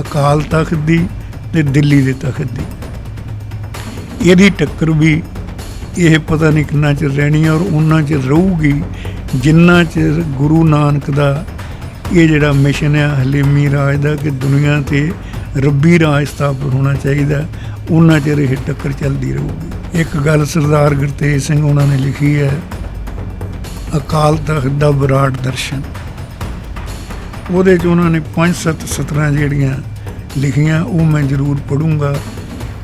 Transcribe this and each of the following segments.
ਅਕਾਲ ਤਖਤ ਦੀ ਤੇ ਦਿੱਲੀ ਦੇ ਤਖਤ ਦੀ। ਇਹਦੀ ਟੱਕਰ ਵੀ ਇਹ ਪਤਾ ਨਹੀਂ ਕਿੰਨਾ ਚਿਰ ਰਹਿਣੀ ਹੈ ਔਰ ਉਹਨਾਂ ਚਿਰ ਰਹੂਗੀ, ਜਿੰਨਾ ਚਿਰ ਗੁਰੂ ਨਾਨਕ ਦਾ ਇਹ ਜਿਹੜਾ ਮਿਸ਼ਨ ਹੈ ਹਲੀਮੀ ਰਾਜ ਦਾ ਕਿ ਦੁਨੀਆ ਤੇ ਰੱਬੀ ਰਾਜ ਸਥਾਪਿਤ ਹੋਣਾ ਚਾਹੀਦਾ ਉਹਨਾਂ ਚਿਰ ਇਹ ਟੱਕਰ ਚੱਲਦੀ ਰਹੂਗੀ। ਇੱਕ ਗੱਲ ਸਰਦਾਰ ਗੁਰਤੇਜ ਸਿੰਘ ਉਹਨਾਂ ਨੇ ਲਿਖੀ ਹੈ, ਅਕਾਲ ਤਖਤ ਦਾ ਵਿਰਾਟ ਦਰਸ਼ਨ। ਉਹਦੇ ਚ ਉਹਨਾਂ ਨੇ ਪੰਜ ਸੱਤ ਸਤਰਾਂ ਜਿਹੜੀਆਂ ਲਿਖੀਆਂ, ਉਹ ਮੈਂ ਜ਼ਰੂਰ ਪੜੂੰਗਾ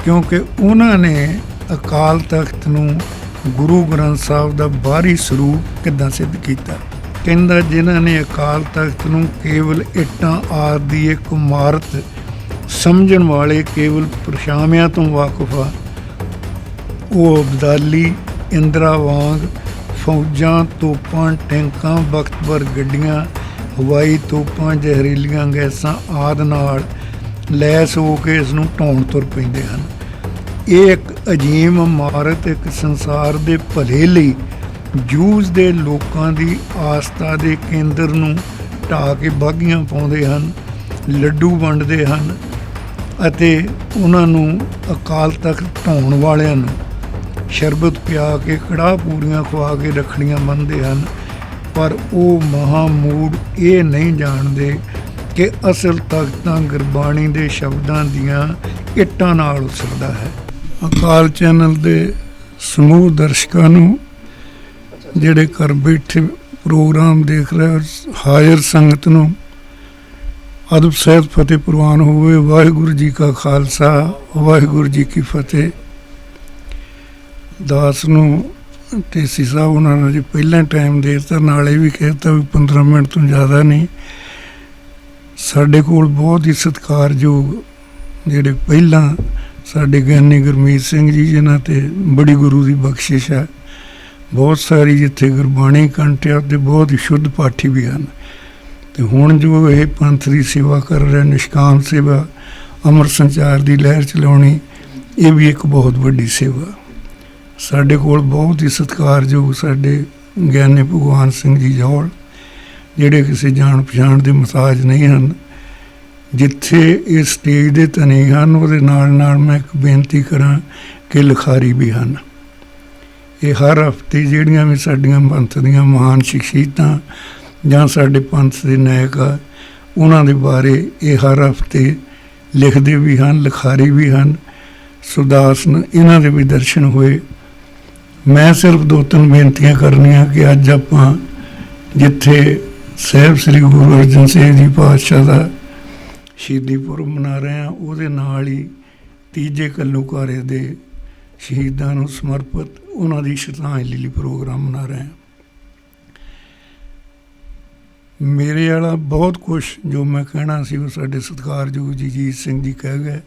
ਕਿਉਂਕਿ ਉਹਨਾਂ ਨੇ ਅਕਾਲ ਤਖਤ ਨੂੰ ਗੁਰੂ ਗ੍ਰੰਥ ਸਾਹਿਬ ਦਾ ਬਾਹਰੀ ਸਰੂਪ ਕਿੱਦਾਂ ਸਿੱਧ ਕੀਤਾ? ਕਹਿੰਦਾ, ਜਿਨ੍ਹਾਂ ਨੇ ਅਕਾਲ ਤਖਤ ਨੂੰ ਕੇਵਲ ਇੱਟਾਂ ਆਦਿ ਦੀ ਇੱਕ ਇਮਾਰਤ ਸਮਝਣ ਵਾਲੇ ਕੇਵਲ ਪਰਛਾਵਿਆਂ ਤੋਂ ਵਾਕਿਫ ਆ, ਉਹ ਅਬਦਾਲੀ, ਇੰਦਰਾ ਵਾਂਗ ਫੌਜਾਂ, ਤੋਪਾਂ, ਟੈਂਕਾਂ ਬਖਤਵਰ ਗੱਡੀਆਂ ਹਵਾਈ ਤੋਪਾਂ, ਜ਼ਹਿਰੀਲੀਆਂ ਗੈਸਾਂ ਆਦ ਨਾਲ ਲੈਸ ਹੋ ਕੇ ਇਸ ਨੂੰ ਢਾਉਣ ਤੁਰ ਪੈਂਦੇ ਹਨ। ਇਹ ਇੱਕ ਅਜੀਮ ਇਮਾਰਤ, ਇੱਕ ਸੰਸਾਰ ਦੇ ਭਲੇ ਲਈ ਜੂਝਦੇ ਲੋਕਾਂ ਦੀ ਆਸਥਾ ਦੇ ਕੇਂਦਰ ਨੂੰ ਢਾਹ ਕੇ ਬਾਗੀਆਂ ਪਾਉਂਦੇ ਹਨ, ਲੱਡੂ ਵੰਡਦੇ ਹਨ ਅਤੇ ਉਹਨਾਂ ਨੂੰ ਅਕਾਲ ਤਖਤ ਢਾਉਣ ਵਾਲਿਆਂ ਨੂੰ ਸ਼ਰਬਤ ਪਿਆ ਕੇ ਕੜਾਹ ਪੂਰੀਆਂ ਖਵਾ ਕੇ ਰੱਖੜੀਆਂ ਬੰਨ੍ਹਦੇ ਹਨ। ਪਰ ਉਹ ਮਹਾਮੂਡ ਇਹ ਨਹੀਂ ਜਾਣਦੇ ਕਿ ਅਸਲ ਤਖਤ ਗੁਰਬਾਣੀ ਦੇ ਸ਼ਬਦਾਂ ਦੀਆਂ ਇੱਟਾਂ ਨਾਲ ਉਸਰਦਾ ਹੈ। ਅਕਾਲ ਚੈਨਲ ਦੇ ਸਮੂਹ ਦਰਸ਼ਕਾਂ ਨੂੰ ਜਿਹੜੇ ਘਰ ਬੈਠੇ ਪ੍ਰੋਗਰਾਮ ਦੇਖ ਰਹੇ ਹਾਜ਼ਰ ਸੰਗਤ ਨੂੰ ਅਦਬ ਸਹਿਤ ਫਤਿਹ ਪ੍ਰਵਾਨ ਹੋਵੇ, ਵਾਹਿਗੁਰੂ ਜੀ ਕਾ ਖਾਲਸਾ, ਵਾਹਿਗੁਰੂ ਜੀ ਕੀ ਫਤਿਹ। ਦਾਸ ਨੂੰ ਟੇਸੀ ਸਾਹਿਬ ਉਹਨਾਂ ਨੇ ਜੀ, ਪਹਿਲਾਂ ਟਾਈਮ ਦੇ ਦਿੱਤਾ, ਨਾਲੇ ਵੀ ਕਹਿਤਾ ਵੀ 15 ਮਿੰਟ ਤੋਂ ਜ਼ਿਆਦਾ ਨਹੀਂ। ਸਾਡੇ ਕੋਲ ਬਹੁਤ ਹੀ ਸਤਿਕਾਰਯੋਗ ਜਿਹੜੇ ਪਹਿਲਾਂ ਸਾਡੇ ਗਿਆਨੀ ਗੁਰਮੀਤ ਸਿੰਘ ਜੀ, ਜਿਨ੍ਹਾਂ ਤੇ ਬੜੀ ਗੁਰੂ ਦੀ ਬਖਸ਼ਿਸ਼ ਹੈ, ਬਹੁਤ ਸਾਰੀ ਜਿੱਥੇ ਗੁਰਬਾਣੀ ਕੰਟਿਆ ਤੇ ਬਹੁਤ ਹੀ ਸ਼ੁੱਧ ਪਾਠੀ ਵੀ ਹਨ। ਤੇ ਹੁਣ ਜੋ ਇਹ ਪੰਥ ਦੀ ਸੇਵਾ ਕਰ ਰਹੇ, ਨਿਸ਼ਕਾਮ ਸੇਵਾ, ਅਮਰ ਸੰਚਾਰ ਦੀ ਲਹਿਰ ਚਲਾਉਣੀ, ਇਹ ਵੀ ਇੱਕ ਬਹੁਤ ਵੱਡੀ ਸੇਵਾ। ਸਾਡੇ ਕੋਲ ਬਹੁਤ ਹੀ ਸਤਿਕਾਰਯੋਗ ਸਾਡੇ ਗਿਆਨੀ ਭਗਵਾਨ ਸਿੰਘ ਜੀ ਜੋੜ ਜਿਹੜੇ ਕਿਸੇ ਜਾਣ ਪਛਾਣ ਦੇ ਮਸਾਜ ਨਹੀਂ ਹਨ, ਜਿੱਥੇ ਇਹ ਸਟੇਜ ਦੇ ਤਨੇ ਹਨ, ਉਹਦੇ ਨਾਲ ਨਾਲ ਮੈਂ ਇੱਕ ਬੇਨਤੀ ਕਰਾਂ ਕਿ ਲਿਖਾਰੀ ਵੀ ਹਨ। ਇਹ ਹਰ ਹਫ਼ਤੇ ਜਿਹੜੀਆਂ ਵੀ ਸਾਡੀਆਂ ਪੰਥ ਦੀਆਂ ਮਹਾਨ ਸ਼ਖਸੀਅਤਾਂ ਜਾਂ ਸਾਡੇ ਪੰਥ ਦੇ ਨਾਇਕ ਆ, ਉਹਨਾਂ ਦੇ ਬਾਰੇ ਇਹ ਹਰ ਹਫ਼ਤੇ ਲਿਖਦੇ ਵੀ ਹਨ, ਲਿਖਾਰੀ ਵੀ ਹਨ। ਸੁਦਾਸ ਨੇ ਇਹਨਾਂ ਦੇ ਵੀ ਦਰਸ਼ਨ ਹੋਏ। ਮੈਂ ਸਿਰਫ ਦੋ ਤਿੰਨ ਬੇਨਤੀਆਂ ਕਰਨੀਆਂ ਕਿ ਅੱਜ ਆਪਾਂ ਜਿੱਥੇ ਸਹਿਬ ਸ੍ਰੀ ਗੁਰੂ ਅਰਜਨ ਸਾਹਿਬ ਜੀ ਪਾਤਸ਼ਾਹ ਦਾ ਸ਼ਹੀਦੀ ਪੁਰਬ ਮਨਾ ਰਹੇ ਹਾਂ, ਉਹਦੇ ਨਾਲ ਹੀ ਤੀਜੇ ਕੱਲੂਕਾਰੇ ਦੇ ਸ਼ਹੀਦਾਂ ਨੂੰ ਸਮਰਪਿਤ ਉਹਨਾਂ ਦੀ ਸ਼ਰਧਾਂਜਲੀ ਲਈ ਪ੍ਰੋਗਰਾਮ ਮਨਾ ਰਹੇ ਹਾਂ। ਮੇਰੇ ਵਾਲਾ ਬਹੁਤ ਕੁਝ ਜੋ ਮੈਂ ਕਹਿਣਾ ਸੀ, ਉਹ ਸਾਡੇ ਸਤਿਕਾਰਯੋਗ ਜੀ ਜੀਤ ਸਿੰਘ ਜੀ ਕਹਿ ਗਏ,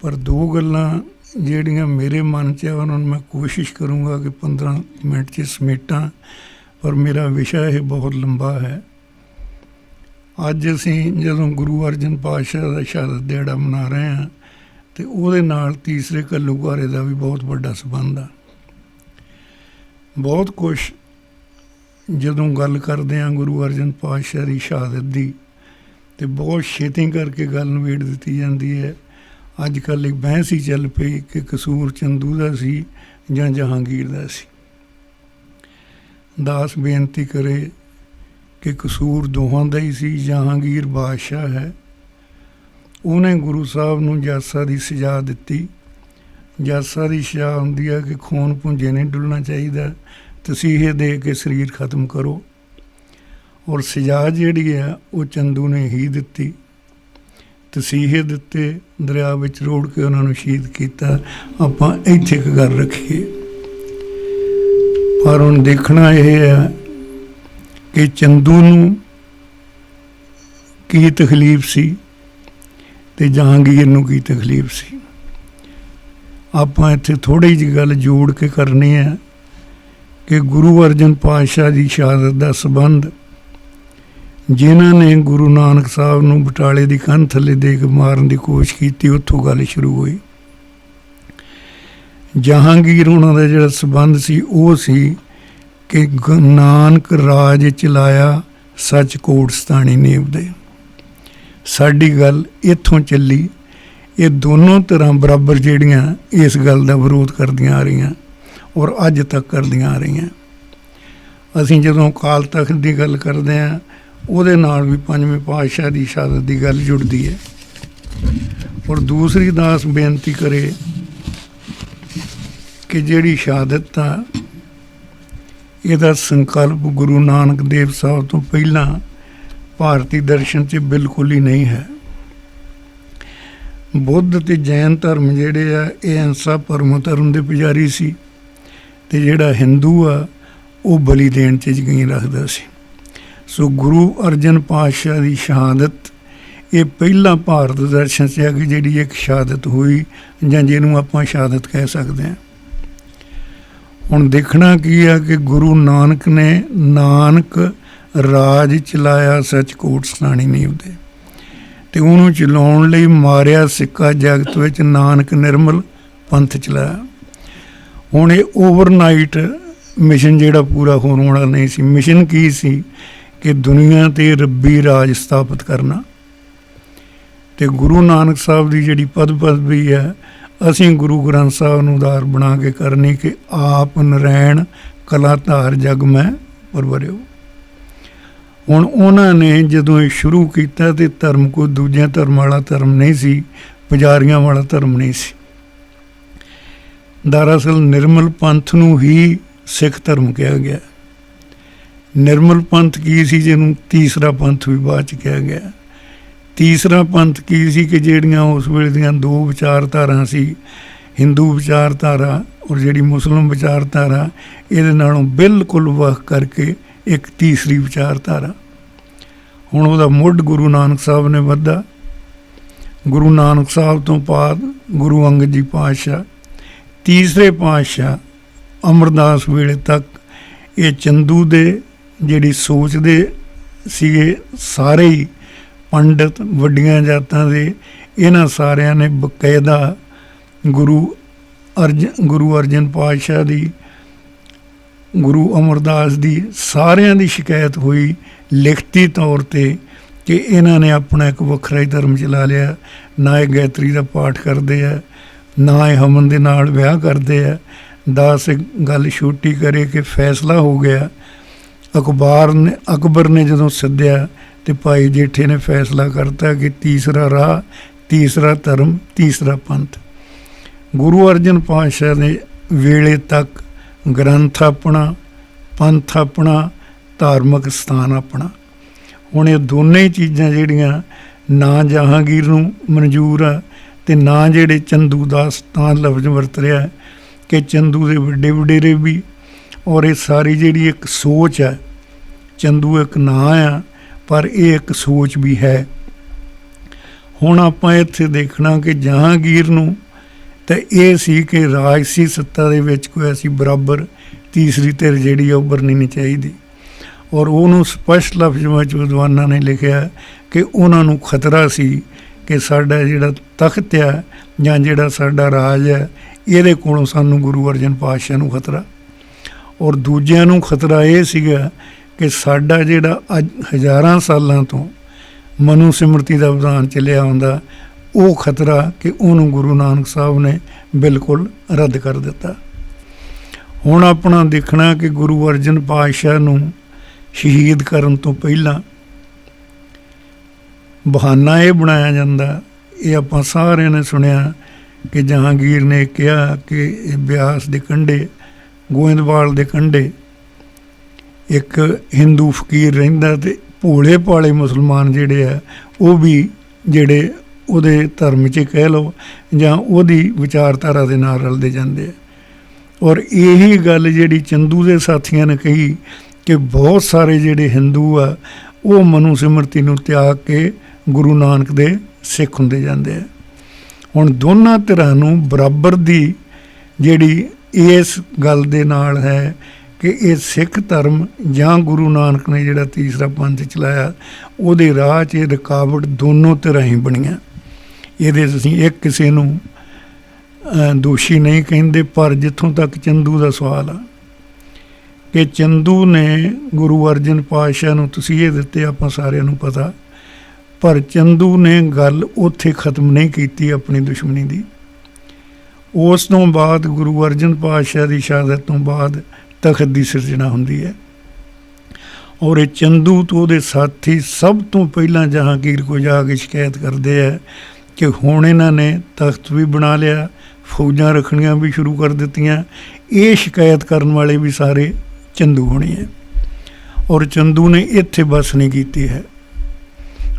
ਪਰ ਦੋ ਗੱਲਾਂ ਜਿਹੜੀਆਂ ਮੇਰੇ ਮਨ 'ਚ ਆ, ਉਹਨਾਂ ਨੂੰ ਮੈਂ ਕੋਸ਼ਿਸ਼ ਕਰੂੰਗਾ ਕਿ 15 ਮਿੰਟ 'ਚ ਸਮੇਟਾਂ, ਪਰ ਮੇਰਾ ਵਿਸ਼ਾ ਇਹ ਬਹੁਤ ਲੰਬਾ ਹੈ। ਅੱਜ ਅਸੀਂ ਜਦੋਂ ਗੁਰੂ ਅਰਜਨ ਪਾਤਸ਼ਾਹ ਦਾ ਸ਼ਹਾਦਤ ਦਿਹਾੜਾ ਮਨਾ ਰਹੇ ਹਾਂ, ਤੇ ਉਹਦੇ ਨਾਲ ਤੀਸਰੇ ਕੱਲੂਕਾਰੇ ਦਾ ਵੀ ਬਹੁਤ ਵੱਡਾ ਸਬੰਧ ਆ। ਬਹੁਤ ਕੁਝ ਜਦੋਂ ਗੱਲ ਕਰਦੇ ਹਾਂ ਗੁਰੂ ਅਰਜਨ ਪਾਤਸ਼ਾਹ ਦੀ ਸ਼ਹਾਦਤ ਦੀ, ਤੇ ਬਹੁਤ ਛੇਤੀ ਕਰਕੇ ਗੱਲ ਨਵੇੜ ਦਿੱਤੀ ਜਾਂਦੀ ਹੈ। ਅੱਜ ਕੱਲ੍ਹ ਇੱਕ ਬਹਿਸ ਹੀ ਚੱਲ ਪਈ ਕਿ ਕਸੂਰ ਚੰਦੂ ਦਾ ਸੀ ਜਾਂ ਜਹਾਂਗੀਰ ਦਾ ਸੀ। ਦਾਸ ਬੇਨਤੀ ਕਰੇ ਕਿ ਕਸੂਰ ਦੋਹਾਂ ਦਾ ਹੀ ਸੀ, ਜਹਾਂਗੀਰ ਬਾਦਸ਼ਾਹ ਹੈ। ਉਹਨੇ ਗੁਰੂ ਸਾਹਿਬ ਨੂੰ ਜਾਸਾ ਦੀ ਸਜ਼ਾ ਦਿੱਤੀ। ਜਾਸਾ ਦੀ ਸਜ਼ਾ ਹੁੰਦੀ ਹੈ ਕਿ ਖੂਨ ਪੁੰਜੇ ਨਹੀਂ ਡੁੱਲਣਾ ਚਾਹੀਦਾ, ਤਸੀਹੇ ਦੇ ਕੇ ਸਰੀਰ ਖਤਮ ਕਰੋ। ਔਰ ਸਜ਼ਾ ਜਿਹੜੀ ਹੈ, ਉਹ ਚੰਦੂ ਨੇ ਹੀ ਦਿੱਤੀ। ਤਸੀਹੇ ਦਿੱਤੇ, ਦਰਿਆ ਵਿੱਚ ਰੋੜ ਕੇ ਉਹਨਾਂ ਨੂੰ ਸ਼ਹੀਦ ਕੀਤਾ। ਆਪਾਂ ਇੱਥੇ ਇੱਕ ਗੱਲ ਰੱਖੀਏ। ਪਰ ਹੁਣ ਦੇਖਣਾ ਇਹ ਹੈ ਕਿ ਚੰਦੂ ਨੂੰ ਕੀ ਤਕਲੀਫ ਸੀ ਤੇ ਜਹਾਂਗੀਰ ਨੂੰ ਕੀ ਤਕਲੀਫ ਸੀ। ਆਪਾਂ ਇੱਥੇ ਥੋੜੀ ਜਿਹੀ ਗੱਲ ਜੋੜ ਕੇ ਕਰਨੀ ਹੈ ਕਿ ਗੁਰੂ ਅਰਜਨ ਪਾਤਸ਼ਾਹ ਦੀ ਸ਼ਹਾਦਤ ਦਾ ਸਬੰਧ ਜਿਨ੍ਹਾਂ ਨੇ ਗੁਰੂ ਨਾਨਕ ਸਾਹਿਬ ਨੂੰ ਬਟਾਲੇ ਦੀ ਕੰਧ ਥੱਲੇ ਦੇ ਕੇ ਮਾਰਨ ਦੀ ਕੋਸ਼ਿਸ਼ ਕੀਤੀ, ਉੱਥੋਂ ਗੱਲ ਸ਼ੁਰੂ ਹੋਈ। ਜਹਾਂਗੀਰ ਉਹਨਾਂ ਦਾ ਜਿਹੜਾ ਸਬੰਧ ਸੀ, ਉਹ ਸੀ ਕਿ ਗ- ਨਾਨਕ ਰਾਜ ਚਲਾਇਆ ਸੱਚ ਕੋਟ ਸਤਾਣੀ ਨੀਵ ਦੇ। ਸਾਡੀ ਗੱਲ ਇੱਥੋਂ ਚੱਲੀ, ਇਹ ਦੋਨੋਂ ਤਰ੍ਹਾਂ ਬਰਾਬਰ ਜਿਹੜੀਆਂ ਇਸ ਗੱਲ ਦਾ ਵਿਰੋਧ ਕਰਦੀਆਂ ਆ ਰਹੀਆਂ ਔਰ ਅੱਜ ਤੱਕ ਕਰਦੀਆਂ ਆ ਰਹੀਆਂ। ਅਸੀਂ ਜਦੋਂ ਕਾਲ ਤਖਤ ਦੀ ਗੱਲ ਕਰਦੇ ਹਾਂ ਉਹਦੇ ਨਾਲ ਵੀ ਪੰਜਵੇਂ ਪਾਤਸ਼ਾਹ ਦੀ ਸ਼ਹਾਦਤ ਦੀ ਗੱਲ ਜੁੜਦੀ ਹੈ। ਔਰ ਦੂਸਰੀ ਦਾਸ ਬੇਨਤੀ ਕਰੇ ਕਿ ਜਿਹੜੀ ਸ਼ਹਾਦਤ ਆ, ਇਹਦਾ ਸੰਕਲਪ ਗੁਰੂ ਨਾਨਕ ਦੇਵ ਸਾਹਿਬ ਤੋਂ ਪਹਿਲਾਂ ਭਾਰਤੀ ਦਰਸ਼ਨ 'ਚ ਬਿਲਕੁਲ ਹੀ ਨਹੀਂ ਹੈ। ਬੁੱਧ ਤੇ ਜੈਨ ਧਰਮ ਜਿਹੜੇ ਆ, ਇਹ ਅਹਿੰਸਾ ਪਰਮ ਧਰਮ ਦੇ ਪੁਜਾਰੀ ਸੀ ਤੇ ਜਿਹੜਾ ਹਿੰਦੂ ਆ, ਉਹ ਬਲੀ ਦੇਣ 'ਚ ਯਕੀਨ ਰੱਖਦਾ ਸੀ। ਸੋ ਗੁਰੂ ਅਰਜਨ ਪਾਤਸ਼ਾਹ ਦੀ ਸ਼ਹਾਦਤ, ਇਹ ਪਹਿਲਾ ਭਾਰਤ ਦਰਸ਼ਨ 'ਚ ਹੈ ਕਿ ਜਿਹੜੀ ਇੱਕ ਸ਼ਹਾਦਤ ਹੋਈ, ਜਾਂ ਜਿਹਨੂੰ ਆਪਾਂ ਸ਼ਹਾਦਤ ਕਹਿ ਸਕਦੇ ਹਾਂ। ਹੁਣ ਦੇਖਣਾ ਕੀ ਆ ਕਿ ਗੁਰੂ ਨਾਨਕ ਨੇ ਨਾਨਕ ਰਾਜ ਚਲਾਇਆ ਸੱਚਕੋਟ ਸਲਾਣੀ ਨੀਵ ਦੇ ਤੇ ਉਹਨੂੰ ਚਲਾਉਣ ਲਈ ਮਾਰਿਆ ਸਿੱਕਾ ਜਗਤ ਵਿੱਚ ਨਾਨਕ ਨਿਰਮਲ ਪੰਥ ਚਲਾਇਆ। ਹੁਣ ਇਹ ਓਵਰਨਾਈਟ ਮਿਸ਼ਨ ਜਿਹੜਾ ਪੂਰਾ ਹੋਣ ਵਾਲਾ ਨਹੀਂ ਸੀ। ਮਿਸ਼ਨ ਕੀ ਸੀ? ਕਿ ਦੁਨੀਆ ਤੇ ਰੱਬੀ ਰਾਜ ਸਥਾਪਿਤ ਕਰਨਾ। ਤੇ ਗੁਰੂ ਨਾਨਕ ਸਾਹਿਬ ਦੀ ਜਿਹੜੀ ਪਦ ਪਦਵੀ ਹੈ, ਅਸੀਂ ਗੁਰੂ ਗ੍ਰੰਥ ਸਾਹਿਬ ਨੂੰ ਉਦਾਰ ਬਣਾ ਕੇ ਕਰਨੀ ਕਿ ਆਪ ਨਰੈਣ ਕਲਾ ਧਾਰ ਜਗ ਮੈਂ ਪਰਵਰਿਓ। ਹੁਣ ਉਹਨਾਂ ਨੇ ਜਦੋਂ ਇਹ ਸ਼ੁਰੂ ਕੀਤਾ ਤੇ ਧਰਮ ਕੋਈ ਦੂਜਿਆਂ ਧਰਮ ਵਾਲਾ ਧਰਮ ਨਹੀਂ ਸੀ, ਪੁਜਾਰੀਆਂ ਵਾਲਾ ਧਰਮ ਨਹੀਂ ਸੀ। ਦਰਅਸਲ ਨਿਰਮਲ ਪੰਥ ਨੂੰ ਹੀ ਸਿੱਖ ਧਰਮ ਕਿਹਾ ਗਿਆ। ਨਿਰਮਲ ਪੰਥ ਕੀ ਸੀ ਜਿਹਨੂੰ ਤੀਸਰਾ ਪੰਥ ਵੀ ਬਾਅਦ ਚ ਕਿਹਾ ਗਿਆ। ਤੀਸਰਾ ਪੰਥ ਕੀ ਸੀ ਕਿ ਜਿਹੜੀਆਂ ਉਸ ਵੇਲੇ ਦੀਆਂ ਦੋ ਵਿਚਾਰਧਾਰਾਂ ਸੀ, ਹਿੰਦੂ ਵਿਚਾਰਧਾਰਾ ਔਰ ਜਿਹੜੀ ਮੁਸਲਮ ਵਿਚਾਰਧਾਰਾ, ਇਹਦੇ ਨਾਲੋਂ ਬਿਲਕੁਲ ਵੱਖ ਕਰਕੇ ਇੱਕ ਤੀਸਰੀ ਵਿਚਾਰਧਾਰਾ। ਹੁਣ ਉਹਦਾ ਮੁੱਢ ਗੁਰੂ ਨਾਨਕ ਸਾਹਿਬ ਨੇ ਵੱਧਾ। ਗੁਰੂ ਨਾਨਕ ਸਾਹਿਬ ਤੋਂ ਬਾਅਦ ਗੁਰੂ ਅੰਗਦ ਜੀ ਪਾਤਸ਼ਾਹ, ਤੀਸਰੇ ਪਾਤਸ਼ਾਹ ਅਮਰਦਾਸ ਵੇਲੇ ਤੱਕ ਇਹ ਚੰਦੂ ਦੇ ਜਿਹੜੀ ਸੋਚਦੇ ਸੀਗੇ ਸਾਰੇ ਹੀ ਪੰਡਤ ਵੱਡੀਆਂ ਜਾਤਾਂ ਦੇ, ਇਹਨਾਂ ਸਾਰਿਆਂ ਨੇ ਬਕਾਇਦਾ ਗੁਰੂ ਅਰਜਨ ਗੁਰੂ ਅਰਜਨ ਪਾਤਸ਼ਾਹ ਦੀ, ਗੁਰੂ ਅਮਰਦਾਸ ਦੀ ਸਾਰਿਆਂ ਦੀ ਸ਼ਿਕਾਇਤ ਹੋਈ ਲਿਖਤੀ ਤੌਰ ਤੇ ਕਿ ਇਹਨਾਂ ਨੇ ਆਪਣਾ ਇੱਕ ਵੱਖਰਾ ਹੀ ਧਰਮ ਚਲਾ ਲਿਆ, ਨਾ ਇਹ ਗਾਇਤਰੀ ਦਾ ਪਾਠ ਕਰਦੇ ਆ, ਨਾ ਇਹ ਹਮਨ ਦੇ ਨਾਲ ਵਿਆਹ ਕਰਦੇ ਆ। ਦਾਸ ਗੱਲ ਛੋਟੀ ਕਰੇ ਕਿ ਫੈਸਲਾ ਹੋ ਗਿਆ ਅਖਬਾਰ ਨੇ ਅਕਬਰ ਨੇ ਜਦੋਂ ਸੱਦਿਆ ਤੇ ਭਾਈ ਜੇਠੇ ਨੇ ਫੈਸਲਾ ਕਰਤਾ ਕਿ ਤੀਸਰਾ ਰਾਹ, ਤੀਸਰਾ ਧਰਮ, ਤੀਸਰਾ ਪੰਥ। ਗੁਰੂ ਅਰਜਨ ਪਾਤਸ਼ਾਹ ਨੇ ਵੇਲੇ ਤੱਕ ਗ੍ਰੰਥ ਆਪਣਾ, ਪੰਥ ਆਪਣਾ, ਧਾਰਮਿਕ ਸਥਾਨ ਆਪਣਾ। ਹੁਣ ਇਹ ਦੋਨੇ ਹੀ ਚੀਜ਼ਾਂ ਜਿਹੜੀਆਂ ਨਾ ਜਹਾਂਗੀਰ ਨੂੰ ਮਨਜ਼ੂਰ ਆ ਤੇ ਨਾ ਜਿਹੜੇ ਚੰਦੂ ਦਾ ਤਾਂ ਲਫ਼ਜ਼ ਵਰਤ ਰਿਹਾ, ਕਿ ਚੰਦੂ ਦੇ ਵੱਡੇ ਵਡੇਰੇ ਵੀ ਔਰ ਇਹ ਸਾਰੀ ਜਿਹੜੀ ਇੱਕ ਸੋਚ ਹੈ ਚੰਦੂ ਇੱਕ ਨਾਂ ਆ, ਪਰ ਇਹ ਇੱਕ ਸੋਚ ਵੀ ਹੈ। ਹੁਣ ਆਪਾਂ ਇੱਥੇ ਦੇਖਣਾ ਕਿ ਜਹਾਂਗੀਰ ਨੂੰ ਤਾਂ ਇਹ ਸੀ ਕਿ ਰਾਜਸੀ ਸੱਤਾ ਦੇ ਵਿੱਚ ਕੋਈ ਐਸੀ ਬਰਾਬਰ ਤੀਸਰੀ ਧਿਰ ਜਿਹੜੀ ਆ ਉਭਰਨੀ ਨਹੀਂ ਚਾਹੀਦੀ। ਔਰ ਉਹਨੂੰ ਸਪਸ਼ਟ ਲਫ਼ਜ਼ਾਂ ਵਿੱਚ ਵਿਦਵਾਨਾਂ ਨੇ ਲਿਖਿਆ ਕਿ ਉਹਨਾਂ ਨੂੰ ਖਤਰਾ ਸੀ ਕਿ ਸਾਡਾ ਜਿਹੜਾ ਤਖਤ ਆ ਜਾਂ ਜਿਹੜਾ ਸਾਡਾ ਰਾਜ ਹੈ ਇਹਦੇ ਕੋਲੋਂ ਸਾਨੂੰ ਗੁਰੂ ਅਰਜਨ ਪਾਤਸ਼ਾਹ ਨੂੰ ਖਤਰਾ। ਔਰ ਦੂਜਿਆਂ ਨੂੰ ਖਤਰਾ ਇਹ ਸੀਗਾ ਕਿ ਸਾਡਾ ਜਿਹੜਾ ਅੱਜ ਹਜ਼ਾਰਾਂ ਸਾਲਾਂ ਤੋਂ ਮਨੂ ਸਿਮਰਤੀ ਦਾ ਵਿਧਾਨ ਚੱਲਿਆ ਆਉਂਦਾ ਉਹ ਖਤਰਾ ਕਿ ਉਹਨੂੰ ਗੁਰੂ ਨਾਨਕ ਸਾਹਿਬ ਨੇ ਬਿਲਕੁਲ ਰੱਦ ਕਰ ਦਿੱਤਾ। ਹੁਣ ਆਪਣਾ ਦੇਖਣਾ ਕਿ ਗੁਰੂ ਅਰਜਨ ਪਾਤਸ਼ਾਹ ਨੂੰ ਸ਼ਹੀਦ ਕਰਨ ਤੋਂ ਪਹਿਲਾਂ ਬਹਾਨਾ ਇਹ ਬਣਾਇਆ ਜਾਂਦਾ, ਇਹ ਆਪਾਂ ਸਾਰਿਆਂ ਨੇ ਸੁਣਿਆ ਕਿ ਜਹਾਂਗੀਰ ਨੇ ਕਿਹਾ ਕਿ ਇਹ ਬਿਆਸ ਦੇ ਕੰਢੇ, ਗੋਇੰਦਵਾਲ ਦੇ ਕੰਢੇ ਇੱਕ ਹਿੰਦੂ ਫਕੀਰ ਰਹਿੰਦਾ ਤੇ ਭੋਲੇ ਭਾਲੇ ਮੁਸਲਮਾਨ ਜਿਹੜੇ ਆ, ਉਹ ਵੀ ਜਿਹੜੇ ਉਹਦੇ ਧਰਮ 'ਚ ਕਹਿ ਲਓ ਜਾਂ ਉਹਦੀ ਵਿਚਾਰਧਾਰਾ ਦੇ ਨਾਲ ਰਲਦੇ ਜਾਂਦੇ ਆ। ਔਰ ਇਹੀ ਗੱਲ ਜਿਹੜੀ ਚੰਦੂ ਦੇ ਸਾਥੀਆਂ ਨੇ ਕਹੀ ਕਿ ਬਹੁਤ ਸਾਰੇ ਜਿਹੜੇ ਹਿੰਦੂ ਆ, ਉਹ ਮਨੂ ਸਿਮਰਤੀ ਨੂੰ ਤਿਆਗ ਕੇ ਗੁਰੂ ਨਾਨਕ ਦੇ ਸਿੱਖ ਹੁੰਦੇ ਜਾਂਦੇ ਆ। ਹੁਣ ਦੋਨਾਂ ਧਿਰਾਂ ਨੂੰ ਬਰਾਬਰ ਦੀ ਜਿਹੜੀ ਇਸ ਗੱਲ ਦੇ ਨਾਲ ਹੈ ਕਿ ਇਹ ਸਿੱਖ ਧਰਮ ਜਾਂ ਗੁਰੂ ਨਾਨਕ ਨੇ ਜਿਹੜਾ ਤੀਸਰਾ ਪੰਥ ਚਲਾਇਆ, ਉਹਦੇ ਰਾਹ 'ਚ ਇਹ ਰੁਕਾਵਟ ਦੋਨੋਂ ਧਿਰਾਂ ਹੀ ਬਣੀਆਂ। ਇਹਦੇ ਅਸੀਂ ਇੱਕ ਕਿਸੇ ਨੂੰ ਦੋਸ਼ੀ ਨਹੀਂ ਕਹਿੰਦੇ, ਪਰ ਜਿੱਥੋਂ ਤੱਕ ਚੰਦੂ ਦਾ ਸਵਾਲ ਆ, ਕਿ ਚੰਦੂ ਨੇ ਗੁਰੂ ਅਰਜਨ ਪਾਤਸ਼ਾਹ ਨੂੰ ਤੁਸੀਂ ਇਹ ਦਿੱਤੇ, ਆਪਾਂ ਸਾਰਿਆਂ ਨੂੰ ਪਤਾ, ਪਰ ਚੰਦੂ ਨੇ ਗੱਲ ਉੱਥੇ ਖਤਮ ਨਹੀਂ ਕੀਤੀ ਆਪਣੀ ਦੁਸ਼ਮਣੀ ਦੀ। ਉਸ ਤੋਂ ਬਾਅਦ ਗੁਰੂ ਅਰਜਨ ਪਾਤਸ਼ਾਹ ਦੀ ਸ਼ਹਾਦਤ ਤੋਂ ਬਾਅਦ ਤਖਤ ਦੀ ਸਿਰਜਣਾ ਹੁੰਦੀ ਹੈ। ਔਰ ਇਹ ਚੰਦੂ ਤੋਂ ਉਹਦੇ ਸਾਥੀ ਸਭ ਤੋਂ ਪਹਿਲਾਂ ਜਹਾਂਗੀਰ ਕੋ ਜਾ ਕੇ ਸ਼ਿਕਾਇਤ ਕਰਦੇ ਆ ਕਿ ਹੁਣ ਇਹਨਾਂ ਨੇ ਤਖਤ ਵੀ ਬਣਾ ਲਿਆ, ਫੌਜਾਂ ਰੱਖਣੀਆਂ ਵੀ ਸ਼ੁਰੂ ਕਰ ਦਿੱਤੀਆਂ, ਇਹ ਸ਼ਿਕਾਇਤ ਕਰਨ ਵਾਲੇ ਵੀ ਸਾਰੇ ਚੰਦੂ ਹੋਣੇ ਹੈ। ਔਰ ਚੰਦੂ ਨੇ ਇੱਥੇ ਬਸ ਨਹੀਂ ਕੀਤੀ ਹੈ।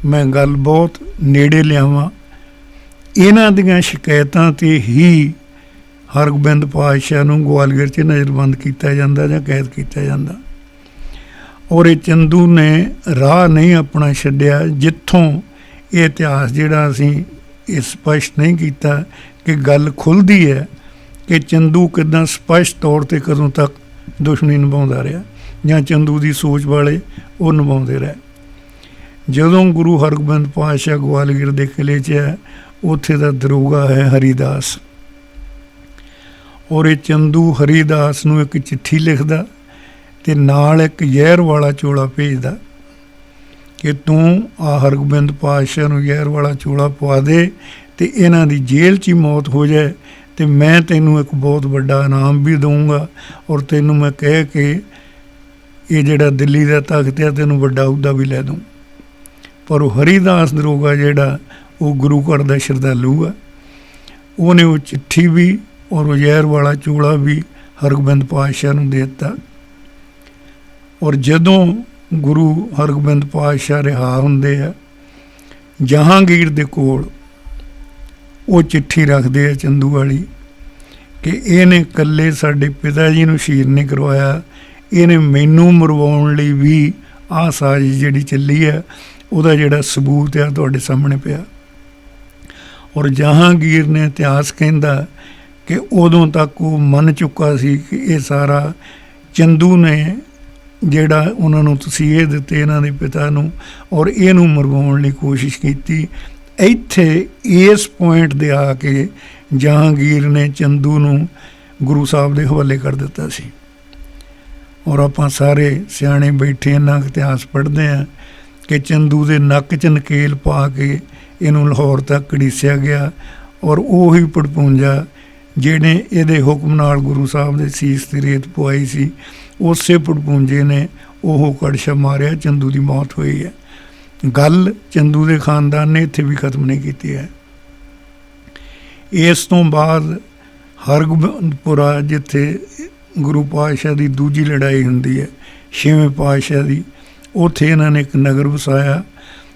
ਮੈਂ ਗੱਲ ਬਹੁਤ ਨੇੜੇ ਲਿਆਵਾਂ। ਇਹਨਾਂ ਦੀਆਂ ਸ਼ਿਕਾਇਤਾਂ ਤੇ ਹੀ ਹਰਗੋਬਿੰਦ ਪਾਤਸ਼ਾਹ ਨੂੰ ਗਵਾਲੀਅਰ 'ਚ ਨਜ਼ਰਬੰਦ ਕੀਤਾ ਜਾਂਦਾ ਜਾਂ ਕੈਦ ਕੀਤਾ ਜਾਂਦਾ। ਔਰ ਇਹ ਚੰਦੂ ਨੇ ਰਾਹ ਨਹੀਂ ਆਪਣਾ ਛੱਡਿਆ, ਜਿੱਥੋਂ ਇਹ ਇਤਿਹਾਸ ਜਿਹੜਾ ਅਸੀਂ ਇਹ ਸਪਸ਼ਟ ਨਹੀਂ ਕੀਤਾ ਕਿ ਗੱਲ ਖੁੱਲਦੀ ਹੈ ਕਿ ਚੰਦੂ ਕਿਦਾਂ ਸਪਸ਼ਟ ਤੌਰ ਤੇ ਕਦੋਂ ਤੱਕ ਦੁਸ਼ਮਣੀ ਨਿਭਾਉਂਦਾ ਰਿਹਾ ਜਾਂ ਚੰਦੂ ਦੀ ਸੋਚ ਵਾਲੇ ਉਹ ਨਿਭਾਉਂਦੇ ਰਹੇ। ਜਦੋਂ ਗੁਰੂ ਹਰਗੋਬਿੰਦ ਪਾਤਸ਼ਾਹ ਗਵਾਲੀਅਰ ਦੇ ਕਿਲੇ 'ਚ ਹੈ, ਉੱਥੇ ਦਾ ਦਰੋਗਾ ਹੈ ਹਰੀਦਾਸ। ਔਰ ਇਹ ਚੰਦੂ ਹਰੀਦਾਸ ਨੂੰ ਇੱਕ ਚਿੱਠੀ ਲਿਖਦਾ ਤੇ ਨਾਲ ਇੱਕ ਜ਼ਹਿਰ ਵਾਲਾ ਚੋਲਾ ਭੇਜਦਾ ਕਿ ਤੂੰ ਆ ਹਰਗੋਬਿੰਦ ਪਾਤਸ਼ਾਹ ਨੂੰ ਜ਼ਹਿਰ ਵਾਲਾ ਚੋਲਾ ਪਵਾ ਦੇ ਤੇ ਇਹਨਾਂ ਦੀ ਜੇਲ੍ਹ 'ਚ ਹੀ ਮੌਤ ਹੋ ਜਾਏ ਤੇ ਮੈਂ ਤੈਨੂੰ ਇੱਕ ਬਹੁਤ ਵੱਡਾ ਇਨਾਮ ਵੀ ਦਊਂਗਾ ਔਰ ਤੈਨੂੰ ਮੈਂ ਕਹਿ ਕੇ ਇਹ ਜਿਹੜਾ ਦਿੱਲੀ ਦਾ ਤਖਤ ਹੈ ਤੈਨੂੰ ਵੱਡਾ ਅਹੁਦਾ ਵੀ ਲੈ ਦੂੰ ਪਰ ਉਹ ਹਰੀਦਾਸ ਦਰੋਗਾ ਜਿਹੜਾ, ਉਹ ਗੁਰੂ ਘਰ ਦਾ ਸ਼ਰਧਾਲੂ ਆ। ਉਹਨੇ ਉਹ ਚਿੱਠੀ ਵੀ ਔਰ ਉਹ ਜ਼ਹਿਰ ਵਾਲਾ ਚੂਲਾ ਵੀ ਹਰਗੋਬਿੰਦ ਪਾਤਸ਼ਾਹ ਨੂੰ ਦੇ ਦਿੱਤਾ। ਔਰ ਜਦੋਂ ਗੁਰੂ ਹਰਗੋਬਿੰਦ ਪਾਤਸ਼ਾਹ ਰਿਹਾ ਹੁੰਦੇ ਆ, ਜਹਾਂਗੀਰ ਦੇ ਕੋਲ ਉਹ ਚਿੱਠੀ ਰੱਖਦੇ ਆ ਚੰਦੂ ਵਾਲੀ ਕਿ ਇਹਨੇ ਇਕੱਲੇ ਸਾਡੇ ਪਿਤਾ ਜੀ ਨੂੰ ਸ਼ਹੀਦ ਨਹੀਂ ਕਰਵਾਇਆ, ਇਹਨੇ ਮੈਨੂੰ ਮਰਵਾਉਣ ਲਈ ਵੀ ਆਹ ਸਾਜ਼ਿਸ਼ ਜਿਹੜੀ ਚੱਲੀ ਹੈ ਉਹਦਾ ਜਿਹੜਾ ਸਬੂਤ ਹੈ ਤੁਹਾਡੇ ਸਾਹਮਣੇ ਪਿਆ। ਔਰ ਜਹਾਂਗੀਰ ਨੇ ਇਤਿਹਾਸ ਕਹਿੰਦਾ ਕਿ ਉਦੋਂ ਤੱਕ ਉਹ ਮੰਨ ਚੁੱਕਾ ਸੀ ਕਿ ਇਹ ਸਾਰਾ ਚੰਦੂ ਨੇ ਜਿਹੜਾ ਉਹਨਾਂ ਨੂੰ ਤਸੀਹੇ ਦਿੱਤੇ ਇਹਨਾਂ ਦੇ ਪਿਤਾ ਨੂੰ ਔਰ ਇਹਨੂੰ ਮਰਵਾਉਣ ਲਈ ਕੋਸ਼ਿਸ਼ ਕੀਤੀ। ਇੱਥੇ ਇਸ ਪੁਆਇੰਟ ਦੇ ਆ ਕੇ ਜਹਾਂਗੀਰ ਨੇ ਚੰਦੂ ਨੂੰ ਗੁਰੂ ਸਾਹਿਬ ਦੇ ਹਵਾਲੇ ਕਰ ਦਿੱਤਾ ਸੀ। ਔਰ ਆਪਾਂ ਸਾਰੇ ਸਿਆਣੇ ਬੈਠੇ ਇਹਨਾਂ ਇਤਿਹਾਸ ਪੜ੍ਹਦੇ ਆ ਕਿ ਚੰਦੂ ਦੇ ਨੱਕ 'ਚ ਨਕੇਲ ਪਾ ਕੇ ਇਹਨੂੰ ਲਾਹੌਰ ਤੱਕ ਕੜੀਸਿਆ ਗਿਆ ਔਰ ਉਹੀ ਪੜਪੂੰਜਾ ਜਿਹੜੇ ਇਹਦੇ ਹੁਕਮ ਨਾਲ ਗੁਰੂ ਸਾਹਿਬ ਦੇ ਸੀਸ ਤੇ ਰੇਤ ਪਵਾਈ ਸੀ, ਉਸੇ ਪੜਪੂੰਜੇ ਨੇ ਉਹ ਕੜਛਾ ਮਾਰਿਆ, ਚੰਦੂ ਦੀ ਮੌਤ ਹੋਈ ਹੈ। ਗੱਲ ਚੰਦੂ ਦੇ ਖਾਨਦਾਨ ਨੇ ਇੱਥੇ ਵੀ ਖਤਮ ਨਹੀਂ ਕੀਤੀ ਹੈ। ਇਸ ਤੋਂ ਬਾਅਦ ਹਰਗੋਬਿੰਦਪੁਰਾ, ਜਿੱਥੇ ਗੁਰੂ ਪਾਤਸ਼ਾਹ ਦੀ ਦੂਜੀ ਲੜਾਈ ਹੁੰਦੀ ਹੈ, ਛੇਵੇਂ ਪਾਤਸ਼ਾਹ ਦੀ, ਉੱਥੇ ਇਹਨਾਂ ਨੇ ਇੱਕ ਨਗਰ ਵਸਾਇਆ।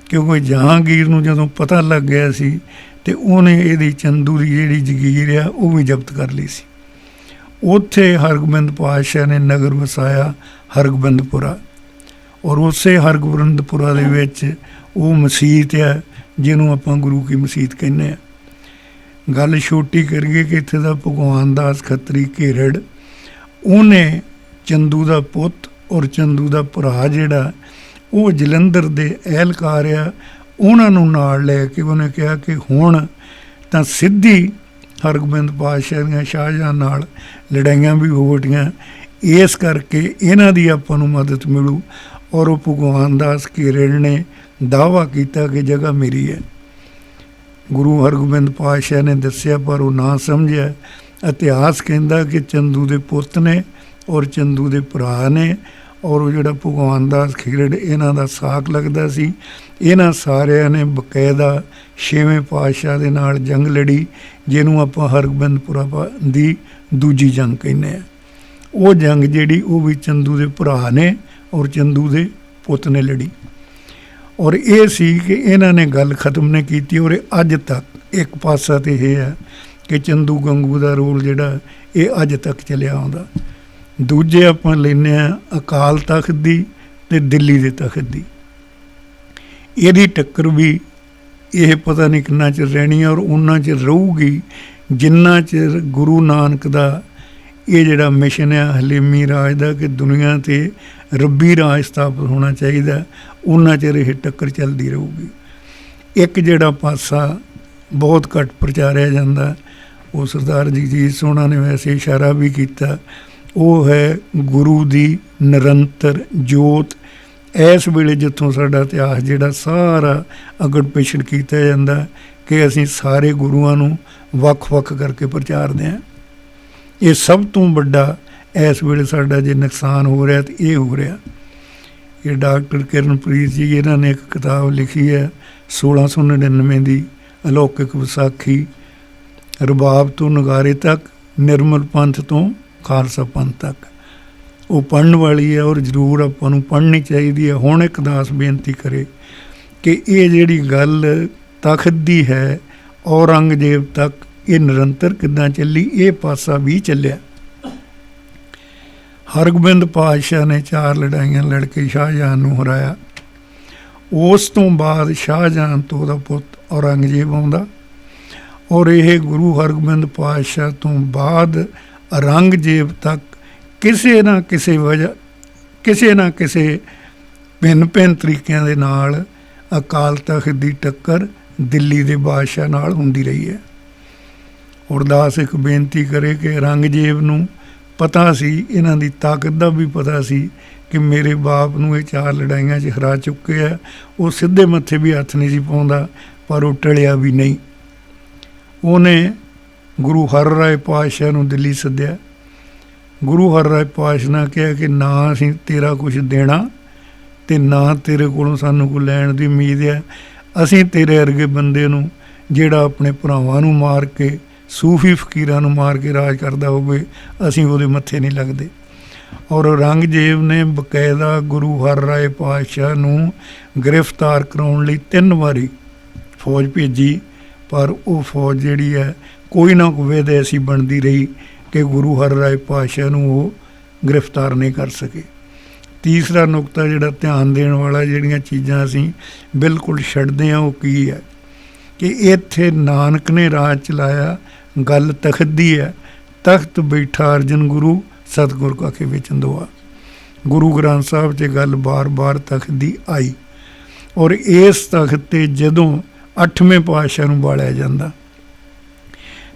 ਕਿਉਂਕਿ ਜਹਾਂਗੀਰ ਨੂੰ ਜਦੋਂ ਪਤਾ ਲੱਗ ਗਿਆ ਸੀ ਤੇ ਉਹਨੇ ਇਹਦੀ ਚੰਦੂ ਦੀ ਜਿਹੜੀ ਜ਼ਗੀਰ ਆ, ਉਹ ਵੀ ਜ਼ਬਤ ਕਰ ਲਈ ਸੀ। ਉੱਥੇ ਹਰਗੋਬਿੰਦ ਪਾਤਸ਼ਾਹ ਨੇ ਨਗਰ ਵਸਾਇਆ ਹਰਗੋਬਿੰਦਪੁਰਾ। ਔਰ ਉਸੇ ਹਰਗੋਬਿੰਦਪੁਰਾ ਦੇ ਵਿੱਚ ਉਹ ਮਸਜਿਦ ਹੈ ਜਿਹਨੂੰ ਆਪਾਂ ਗੁਰੂ ਕੀ ਮਸਜਿਦ ਕਹਿੰਦੇ ਆ। ਗੱਲ ਛੋਟੀ ਕਰੀਏ ਕਿ ਇੱਥੇ ਦਾ ਭਗਵਾਨ ਦਾਸ ਖੱਤਰੀ ਘੇਰੜ, ਉਹਨੇ ਚੰਦੂ ਦਾ ਪੁੱਤ ਔਰ ਚੰਦੂ ਦਾ ਭਰਾ ਜਿਹੜਾ, ਉਹ ਜਲੰਧਰ ਦੇ ਅਹਿਲਕਾਰ ਆ ਉਹਨਾਂ ਨੂੰ ਨਾਲ ਲੈ ਕੇ ਉਹਨੇ ਕਿਹਾ ਕਿ ਹੁਣ ਤਾਂ ਸਿੱਧੀ ਹਰਗੋਬਿੰਦ ਪਾਤਸ਼ਾਹ ਦੀਆਂ ਸ਼ਾਹਜਹਾਂ ਨਾਲ ਲੜਾਈਆਂ ਵੀ ਹੋਟੀਆਂ ਇਸ ਕਰਕੇ ਇਹਨਾਂ ਦੀ ਆਪਾਂ ਨੂੰ ਮਦਦ ਮਿਲੂ ਔਰ ਉਹ ਭਗਵਾਨ ਦਾਸ ਘੇਰੜ ਨੇ ਦਾਵਾ ਕੀਤਾ ਕਿ ਜਗ੍ਹਾ ਮੇਰੀ ਹੈ। ਗੁਰੂ ਹਰਗੋਬਿੰਦ ਪਾਤਸ਼ਾਹ ਨੇ ਦੱਸਿਆ, ਪਰ ਉਹ ਨਾ ਸਮਝਿਆ। ਇਤਿਹਾਸ ਕਹਿੰਦਾ ਕਿ ਚੰਦੂ ਦੇ ਪੁੱਤ ਨੇ ਔਰ ਚੰਦੂ ਦੇ ਭਰਾ ਨੇ ਔਰ ਉਹ ਜਿਹੜਾ ਭਗਵਾਨ ਦਾਸ ਖੇਰੜ ਇਹਨਾਂ ਦਾ ਸਾਕ ਲੱਗਦਾ ਸੀ, ਇਹਨਾਂ ਸਾਰਿਆਂ ਨੇ ਬਕਾਇਦਾ ਛੇਵੇਂ ਪਾਤਸ਼ਾਹ ਦੇ ਨਾਲ ਜੰਗ ਲੜੀ, ਜਿਹਨੂੰ ਆਪਾਂ ਹਰਗੋਬਿੰਦਪੁਰਾ ਪਾ- ਦੀ ਦੂਜੀ ਜੰਗ ਕਹਿੰਦੇ ਆ। ਉਹ ਜੰਗ ਜਿਹੜੀ ਉਹ ਵੀ ਚੰਦੂ ਦੇ ਭਰਾ ਨੇ ਔਰ ਚੰਦੂ ਦੇ ਪੁੱਤ ਨੇ ਲੜੀ। ਔਰ ਇਹ ਸੀ ਕਿ ਇਹਨਾਂ ਨੇ ਗੱਲ ਖਤਮ ਨਹੀਂ ਕੀਤੀ ਔਰ ਅੱਜ ਤੱਕ ਇੱਕ ਪਾਸਾ ਤੇ ਇਹ ਹੈ ਕਿ ਚੰਦੂ ਗੰਗੂ ਦਾ ਰੋਲ ਜਿਹੜਾ ਇਹ ਅੱਜ ਤੱਕ ਚੱਲਿਆ ਆਉਂਦਾ। ਦੂਜੇ ਆਪਾਂ ਲੈਨੇ ਆ ਅਕਾਲ ਤਖਤ ਦੀ ਤੇ ਦਿੱਲੀ ਦੇ ਤਖਤ ਦੀ। ਇਹਦੀ ਟੱਕਰ ਵੀ ਇਹ ਪਤਾ ਨਹੀਂ ਕਿੰਨਾ ਚਿਰ ਰਹਿਣੀ ਹੈ ਔਰ ਉਹਨਾਂ ਚਿਰ ਰਹੂਗੀ, ਜਿੰਨਾ ਚਿਰ ਗੁਰੂ ਨਾਨਕ ਦਾ ਇਹ ਜਿਹੜਾ ਮਿਸ਼ਨ ਹੈ ਹਲੀਮੀ ਰਾਜ ਦਾ ਕਿ ਦੁਨੀਆ ਤੇ ਰੱਬੀ ਰਾਜ ਸਥਾਪਿਤ ਹੋਣਾ ਚਾਹੀਦਾ ਉਹਨਾਂ ਚਿਰ ਇਹ ਟੱਕਰ ਚੱਲਦੀ ਰਹੂਗੀ। ਇੱਕ ਜਿਹੜਾ ਪਾਸਾ ਬਹੁਤ ਘੱਟ ਪ੍ਰਚਾਰਿਆ ਜਾਂਦਾ, ਉਹ ਸਰਦਾਰ ਜਗਜੀਤ ਸੋਹਣਾ ਨੇ ਵੈਸੇ ਇਸ਼ਾਰਾ ਵੀ ਕੀਤਾ ਉਹ ਹੈ ਗੁਰੂ ਦੀ ਨਿਰੰਤਰ ਜੋਤ। ਇਸ ਵੇਲੇ ਜਿੱਥੋਂ ਸਾਡਾ ਇਤਿਹਾਸ ਜਿਹੜਾ ਸਾਰਾ ਅਗੜ ਪਿਛੜ ਕੀਤਾ ਜਾਂਦਾ ਕਿ ਅਸੀਂ ਸਾਰੇ ਗੁਰੂਆਂ ਨੂੰ ਵੱਖ-ਵੱਖ ਕਰਕੇ ਪ੍ਰਚਾਰਦੇ ਹਾਂ। ਇਹ ਸਭ ਤੋਂ ਵੱਡਾ ਇਸ ਵੇਲੇ ਸਾਡਾ ਜੇ ਨੁਕਸਾਨ ਹੋ ਰਿਹਾ ਤੇ ਇਹ ਹੋ ਰਿਹਾ। ਇਹ ਡਾਕਟਰ ਕਿਰਨਪ੍ਰੀਤ ਜੀ, ਇਹਨਾਂ ਨੇ ਇੱਕ ਕਿਤਾਬ ਲਿਖੀ ਹੈ 1699 ਦੀ ਅਲੌਕਿਕ ਵਿਸਾਖੀ, ਰਬਾਬ ਤੋਂ ਨਗਾਰੇ ਤੱਕ, ਨਿਰਮਲ ਪੰਥ ਤੋਂ। ਖਾਲਸਾ ਪੰਥ ਤੱਕ। ਉਹ ਪੜਨ ਵਾਲੀ ਹੈ ਔਰ ਜ਼ਰੂਰ ਆਪਾਂ ਨੂੰ ਪੜ੍ਹਨੀ ਚਾਹੀਦੀ ਹੈ। ਹੁਣ ਇੱਕ ਦਾਸ ਬੇਨਤੀ ਕਰੇ ਕਿ ਇਹ ਜਿਹੜੀ ਗੱਲ ਤਖਤ ਦੀ ਹੈ, ਔਰੰਗਜ਼ੇਬ ਤੱਕ, ਇਹ ਨਿਰੰਤਰ ਕਿੱਦਾਂ ਚੱਲੀ? ਇਹ ਪਾਸਾ ਵੀ ਚੱਲਿਆ। ਹਰਗੋਬਿੰਦ ਪਾਤਸ਼ਾਹ ਨੇ ਚਾਰ ਲੜਾਈਆਂ ਲੜ ਕੇ ਸ਼ਾਹਜਹਾਨ ਨੂੰ ਹਰਾਇਆ। ਉਸ ਤੋਂ ਬਾਅਦ ਸ਼ਾਹਜਹਾਨ ਤੋਂ ਉਹਦਾ ਪੁੱਤ ਔਰੰਗਜ਼ੇਬ ਆਉਂਦਾ। ਔਰ ਇਹ ਗੁਰੂ ਹਰਗੋਬਿੰਦ ਪਾਤਸ਼ਾਹ ਤੋਂ ਬਾਅਦ ਔਰੰਗਜ਼ੇਬ ਤੱਕ ਕਿਸੇ ਨਾ ਕਿਸੇ ਵਜ੍ਹਾ, ਕਿਸੇ ਨਾ ਕਿਸੇ ਭਿੰਨ ਭਿੰਨ ਤਰੀਕਿਆਂ ਦੇ ਨਾਲ ਅਕਾਲ ਤਖਤ ਦੀ ਟੱਕਰ ਦਿੱਲੀ ਦੇ ਬਾਦਸ਼ਾਹ ਨਾਲ ਹੁੰਦੀ ਰਹੀ ਹੈ। ਅਰਦਾਸ ਇੱਕ ਬੇਨਤੀ ਕਰੇ ਕਿ ਔਰੰਗਜ਼ੇਬ ਨੂੰ ਪਤਾ ਸੀ, ਇਹਨਾਂ ਦੀ ਤਾਕਤ ਦਾ ਵੀ ਪਤਾ ਸੀ ਕਿ ਮੇਰੇ ਬਾਪ ਨੂੰ ਇਹ ਚਾਰ ਲੜਾਈਆਂ 'ਚ ਹਰਾ ਚੁੱਕੇ ਆ, ਉਹ ਸਿੱਧੇ ਮੱਥੇ ਵੀ ਹੱਥ ਨਹੀਂ ਸੀ ਪਾਉਂਦਾ, ਪਰ ਉਹ ਟਲਿਆ ਵੀ ਨਹੀਂ। ਉਹਨੇ ਗੁਰੂ ਹਰ ਰਾਏ ਪਾਤਸ਼ਾਹ ਨੂੰ ਦਿੱਲੀ ਸੱਦਿਆ। ਗੁਰੂ ਹਰ ਰਾਏ ਪਾਤਸ਼ਾਹ ਨੇ ਕਿਹਾ ਕਿ ਨਾ ਅਸੀਂ ਤੇਰਾ ਕੁਝ ਦੇਣਾ ਤੇ ਨਾ ਤੇਰੇ ਕੋਲੋਂ ਸਾਨੂੰ ਕੋਈ ਲੈਣ ਦੀ ਉਮੀਦ ਹੈ। ਅਸੀਂ ਤੇਰੇ ਅਰਗੇ ਬੰਦੇ ਨੂੰ ਜਿਹੜਾ ਆਪਣੇ ਭਰਾਵਾਂ ਨੂੰ ਮਾਰ ਕੇ, ਸੂਫੀ ਫਕੀਰਾਂ ਨੂੰ ਮਾਰ ਕੇ ਰਾਜ ਕਰਦਾ ਹੋਵੇ, ਅਸੀਂ ਉਹਦੇ ਮੱਥੇ ਨਹੀਂ ਲੱਗਦੇ। ਔਰ ਔਰੰਗਜ਼ੇਬ ਨੇ ਬਕਾਇਦਾ ਗੁਰੂ ਹਰ ਰਾਏ ਪਾਤਸ਼ਾਹ ਨੂੰ ਗ੍ਰਿਫਤਾਰ ਕਰਾਉਣ ਲਈ ਤਿੰਨ ਵਾਰੀ ਫੌਜ ਭੇਜੀ, ਪਰ ਉਹ ਫੌਜ ਜਿਹੜੀ ਹੈ ਕੋਈ ਨਾ ਕੋਈ ਵੇਦ ਐਸੀ ਬਣਦੀ ਰਹੀ ਕਿ ਗੁਰੂ ਹਰ ਰਾਏ ਪਾਤਸ਼ਾਹ ਨੂੰ ਉਹ ਗ੍ਰਿਫਤਾਰ ਨਹੀਂ ਕਰ ਸਕੇ। ਤੀਸਰਾ ਨੁਕਤਾ ਜਿਹੜਾ ਧਿਆਨ ਦੇਣ ਵਾਲਾ ਜਿਹੜੀਆਂ ਚੀਜ਼ਾਂ ਅਸੀਂ ਬਿਲਕੁਲ ਛੱਡਦੇ ਹਾਂ, ਉਹ ਕੀ ਹੈ? ਕਿ ਇੱਥੇ ਨਾਨਕ ਨੇ ਰਾਜ ਚਲਾਇਆ, ਗੱਲ ਤਖਤ ਦੀ ਹੈ, ਤਖਤ ਬੈਠਾ ਅਰਜਨ ਗੁਰੂ ਸਤਿਗੁਰ ਕਾਕੇ ਵਿੱਚ ਅੰਦੋਆ। ਗੁਰੂ ਗ੍ਰੰਥ ਸਾਹਿਬ 'ਚ ਗੱਲ ਬਾਰ-ਬਾਰ ਤਖਤ ਦੀ ਆਈ ਔਰ ਇਸ ਤਖਤ ਤੇ ਜਦੋਂ 8ਵੇਂ ਪਾਤਸ਼ਾਹ ਨੂੰ ਬਾਲਿਆ ਜਾਂਦਾ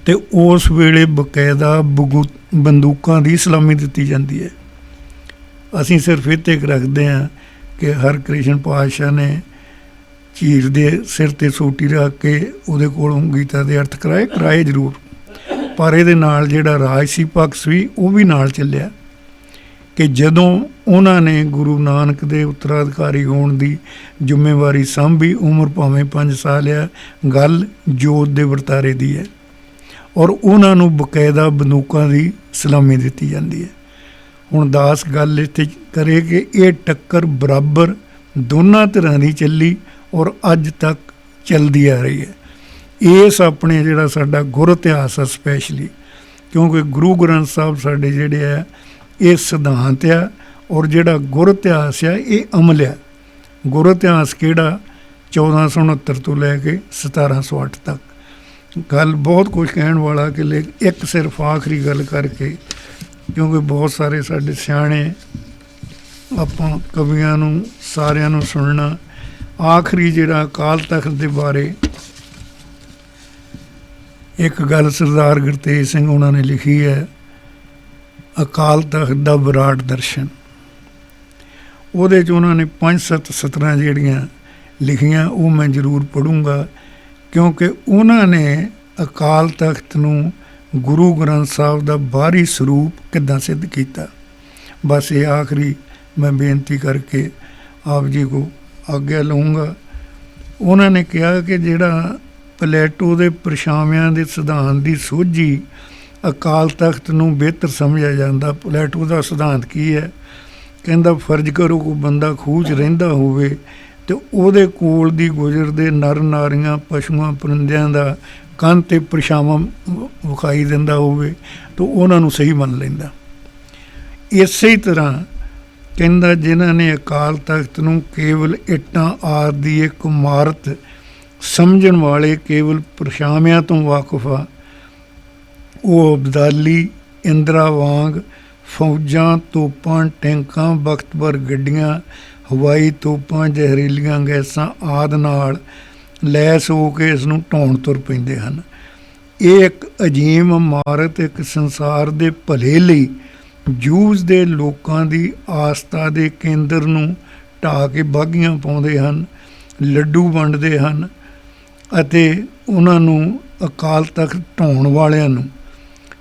ਤੇ ਉਸ ਵੇਲੇ ਬਕਾਇਦਾ ਬਗੂ- ਬੰਦੂਕਾਂ ਦੀ ਸਲਾਮੀ ਦਿੱਤੀ ਜਾਂਦੀ ਹੈ। ਅਸੀਂ ਸਿਰਫ ਇਹ ਤੇ ਰੱਖਦੇ ਹਾਂ ਕਿ ਹਰ ਕ੍ਰਿਸ਼ਨ ਪਾਤਸ਼ਾਹ ਨੇ ਝੀਰ ਦੇ ਸਿਰ ਤੇ ਸੋਟੀ ਰੱਖ ਕੇ ਉਹਦੇ ਕੋਲੋਂ ਗੀਤਾ ਦੇ ਅਰਥ ਕਰਾਏ ਕਰਾਏ ਜ਼ਰੂਰ। ਪਰ ਇਹਦੇ ਨਾਲ ਜਿਹੜਾ ਰਾਜਸੀ ਪੱਖ ਸੀ, ਉਹ ਵੀ ਨਾਲ ਚੱਲਿਆ ਕਿ ਜਦੋਂ ਉਹਨਾਂ ਨੇ ਗੁਰੂ ਨਾਨਕ ਦੇ ਉੱਤਰਾਧਿਕਾਰੀ ਹੋਣ ਦੀ ਜ਼ਿੰਮੇਵਾਰੀ ਸੰਭੀ, ਉਮਰ ਭਾਵੇਂ 5 ਸਾਲ ਆ, ਗੱਲ ਜੋਤ ਦੇ ਵਰਤਾਰੇ ਦੀ ਹੈ। ਔਰ ਉਹਨਾਂ ਨੂੰ ਬਕਾਇਦਾ ਬੰਦੂਕਾਂ ਦੀ ਸਲਾਮੀ ਦਿੱਤੀ ਜਾਂਦੀ ਹੈ। ਹੁਣ ਦਾਸ ਗੱਲ ਇੱਥੇ ਕਰੇ ਕਿ ਇਹ ਟੱਕਰ ਬਰਾਬਰ ਦੋਨਾਂ ਤਰ੍ਹਾਂ ਦੀ ਚੱਲੀ ਔਰ ਅੱਜ ਤੱਕ ਚੱਲਦੀ ਆ ਰਹੀ ਹੈ। ਇਸ ਆਪਣੇ ਜਿਹੜਾ ਸਾਡਾ ਗੁਰ ਇਤਿਹਾਸ ਆ ਸਪੈਸ਼ਲੀ ਕਿਉਂਕਿ ਗੁਰੂ ਗ੍ਰੰਥ ਸਾਹਿਬ ਸਾਡੇ ਜਿਹੜੇ ਆ, ਇਹ ਸਿਧਾਂਤ ਆ ਔਰ ਜਿਹੜਾ ਗੁਰ ਇਤਿਹਾਸ ਆ, ਇਹ ਅਮਲ ਆ। ਗੁਰ ਇਤਿਹਾਸ ਕਿਹੜਾ? 1469 ਤੋਂ ਲੈ ਕੇ 1708 ਤੱਕ। ਗੱਲ ਬਹੁਤ ਕੁਝ ਕਹਿਣ ਵਾਲਾ ਕਿ ਲੇ ਇੱਕ ਸਿਰਫ ਆਖਰੀ ਗੱਲ ਕਰਕੇ, ਕਿਉਂਕਿ ਬਹੁਤ ਸਾਰੇ ਸਾਡੇ ਸਿਆਣੇ ਆਪਾਂ ਕਵੀਆਂ ਨੂੰ, ਸਾਰਿਆਂ ਨੂੰ ਸੁਣਨਾ, ਆਖਰੀ ਜਿਹੜਾ ਅਕਾਲ ਤਖਤ ਦੇ ਬਾਰੇ ਇੱਕ ਗੱਲ ਸਰਦਾਰ ਗੁਰਤੇਜ ਸਿੰਘ ਉਹਨਾਂ ਨੇ ਲਿਖੀ ਹੈ, ਅਕਾਲ ਤਖਤ ਦਾ ਵਿਰਾਟ ਦਰਸ਼ਨ। ਉਹਦੇ ਚ ਉਹਨਾਂ ਨੇ ਪੰਜ ਸੱਤ ਸਤਰਾਂ ਜਿਹੜੀਆਂ ਲਿਖੀਆਂ, ਉਹ ਮੈਂ ਜ਼ਰੂਰ ਪੜੂੰਗਾ ਕਿਉਂਕਿ ਉਹਨਾਂ ਨੇ ਅਕਾਲ ਤਖਤ ਨੂੰ ਗੁਰੂ ਗ੍ਰੰਥ ਸਾਹਿਬ ਦਾ ਬਾਹਰੀ ਸਰੂਪ ਕਿੱਦਾਂ ਸਿੱਧ ਕੀਤਾ? ਬਸ ਇਹ ਆਖਰੀ ਮੈਂ ਬੇਨਤੀ ਕਰਕੇ ਆਪ ਜੀ ਕੋ ਆਗਿਆ ਲਵਾਂਗਾ ਉਹਨਾਂ ਨੇ ਕਿਹਾ ਕਿ ਜਿਹੜਾ ਪਲੇਟੋ ਦੇ ਪਰਛਾਵਿਆਂ ਦੇ ਸਿਧਾਂਤ ਦੀ ਸੋਝੀ ਅਕਾਲ ਤਖਤ ਨੂੰ ਬਿਹਤਰ ਸਮਝਿਆ ਜਾਂਦਾ, ਪਲੇਟੋ ਦਾ ਸਿਧਾਂਤ ਕੀ ਹੈ? ਕਹਿੰਦਾ, ਫਰਜ਼ ਕਰੋ ਕੋਈ ਬੰਦਾ ਖੂਹ 'ਚ ਰਹਿੰਦਾ ਹੋਵੇ ਤੇ ਉਹਦੇ ਕੋਲ ਦੀ ਗੁਜ਼ਰਦੇ ਨਰ ਨਾਰੀਆਂ, ਪਸ਼ੂਆਂ, ਪਰਿੰਦਿਆਂ ਦਾ ਕੰਨ ਤੇ ਪਰਛਾਵਾਂ ਵਿਖਾਈ ਦਿੰਦਾ ਹੋਵੇ ਤਾਂ ਉਹਨਾਂ ਨੂੰ ਸਹੀ ਮੰਨ ਲੈਂਦਾ। ਇਸੇ ਤਰ੍ਹਾਂ ਕਹਿੰਦਾ ਜਿਨ੍ਹਾਂ ਨੇ ਅਕਾਲ ਤਖਤ ਨੂੰ ਕੇਵਲ ਇੱਟਾਂ ਆਦਿ ਦੀ ਇੱਕ ਇਮਾਰਤ ਸਮਝਣ ਵਾਲੇ ਕੇਵਲ ਪਰਛਾਵਿਆਂ ਤੋਂ ਵਾਕਿਫ ਆ, ਉਹ ਅਬਦਾਲੀ, ਇੰਦਰਾ ਵਾਂਗ ਫੌਜਾਂ, ਤੋਪਾਂ, ਟੈਂਕਾਂ ਬਖਤਬਰ ਗੱਡੀਆਂ ਹਵਾਈ ਤੋਪਾਂ, ਜ਼ਹਿਰੀਲੀਆਂ ਗੈਸਾਂ ਆਦਿ ਨਾਲ ਲੈਸ ਹੋ ਕੇ ਇਸ ਨੂੰ ਢਾਉਣ ਤੁਰ ਪੈਂਦੇ ਹਨ। ਇਹ ਇੱਕ ਅਜੀਮ ਇਮਾਰਤ, ਇੱਕ ਸੰਸਾਰ ਦੇ ਭਲੇ ਲਈ ਜੂਸ ਦੇ ਲੋਕਾਂ ਦੀ ਆਸਥਾ ਦੇ ਕੇਂਦਰ ਨੂੰ ਢਾ ਕੇ ਬਾਗੀਆਂ ਪਾਉਂਦੇ ਹਨ, ਲੱਡੂ ਵੰਡਦੇ ਹਨ ਅਤੇ ਉਹਨਾਂ ਨੂੰ ਅਕਾਲ ਤਖਤ ਢਾਉਣ ਵਾਲਿਆਂ ਨੂੰ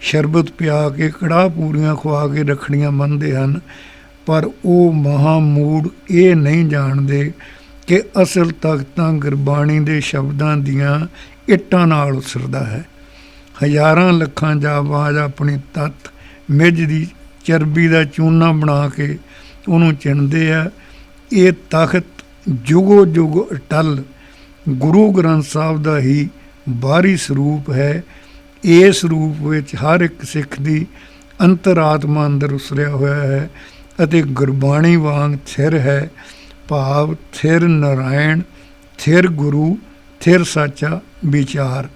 ਸ਼ਰਬਤ ਪਿਆ ਕੇ ਕੜਾਹ ਪੂਰੀਆਂ ਖਵਾ ਕੇ ਰੱਖੜੀਆਂ ਬੰਨ੍ਹਦੇ ਹਨ। ਪਰ ਉਹ ਮਹਾਮੂੜ ਇਹ ਨਹੀਂ ਜਾਣਦੇ ਕਿ ਅਸਲ ਤਖਤ ਗੁਰਬਾਣੀ ਦੇ ਸ਼ਬਦਾਂ ਦੀਆਂ ਇੱਟਾਂ ਨਾਲ ਉਸਰਦਾ ਹੈ। ਹਜ਼ਾਰਾਂ ਲੱਖਾਂ ਜਾਬਾਜ਼ ਆਪਣੀ ਤਤ, ਮਿੱਝ ਦੀ ਚਰਬੀ ਦਾ ਚੂਨਾ ਬਣਾ ਕੇ ਉਹਨੂੰ ਚਿਣਦੇ ਆ। ਇਹ ਤਖਤ ਜੁਗੋ ਜੁਗ ਅਟਲ, ਗੁਰੂ ਗ੍ਰੰਥ ਸਾਹਿਬ ਦਾ ਹੀ ਬਾਹਰੀ ਸਰੂਪ ਹੈ। ਇਸ ਰੂਪ ਵਿੱਚ ਹਰ ਇੱਕ ਸਿੱਖ ਦੀ ਅੰਤਰਾਤਮਾ ਅੰਦਰ ਉਸਰਿਆ ਹੋਇਆ ਹੈ। ਅਤੇ ਗੁਰਬਾਣੀ ਵਾਂਗ ਥਿਰ ਹੈ, ਭਾਵ ਥਿਰ ਨਾਰਾਇਣ, ਥਿਰ ਗੁਰੂ, ਥਿਰ ਸਾਚਾ ਵਿਚਾਰ।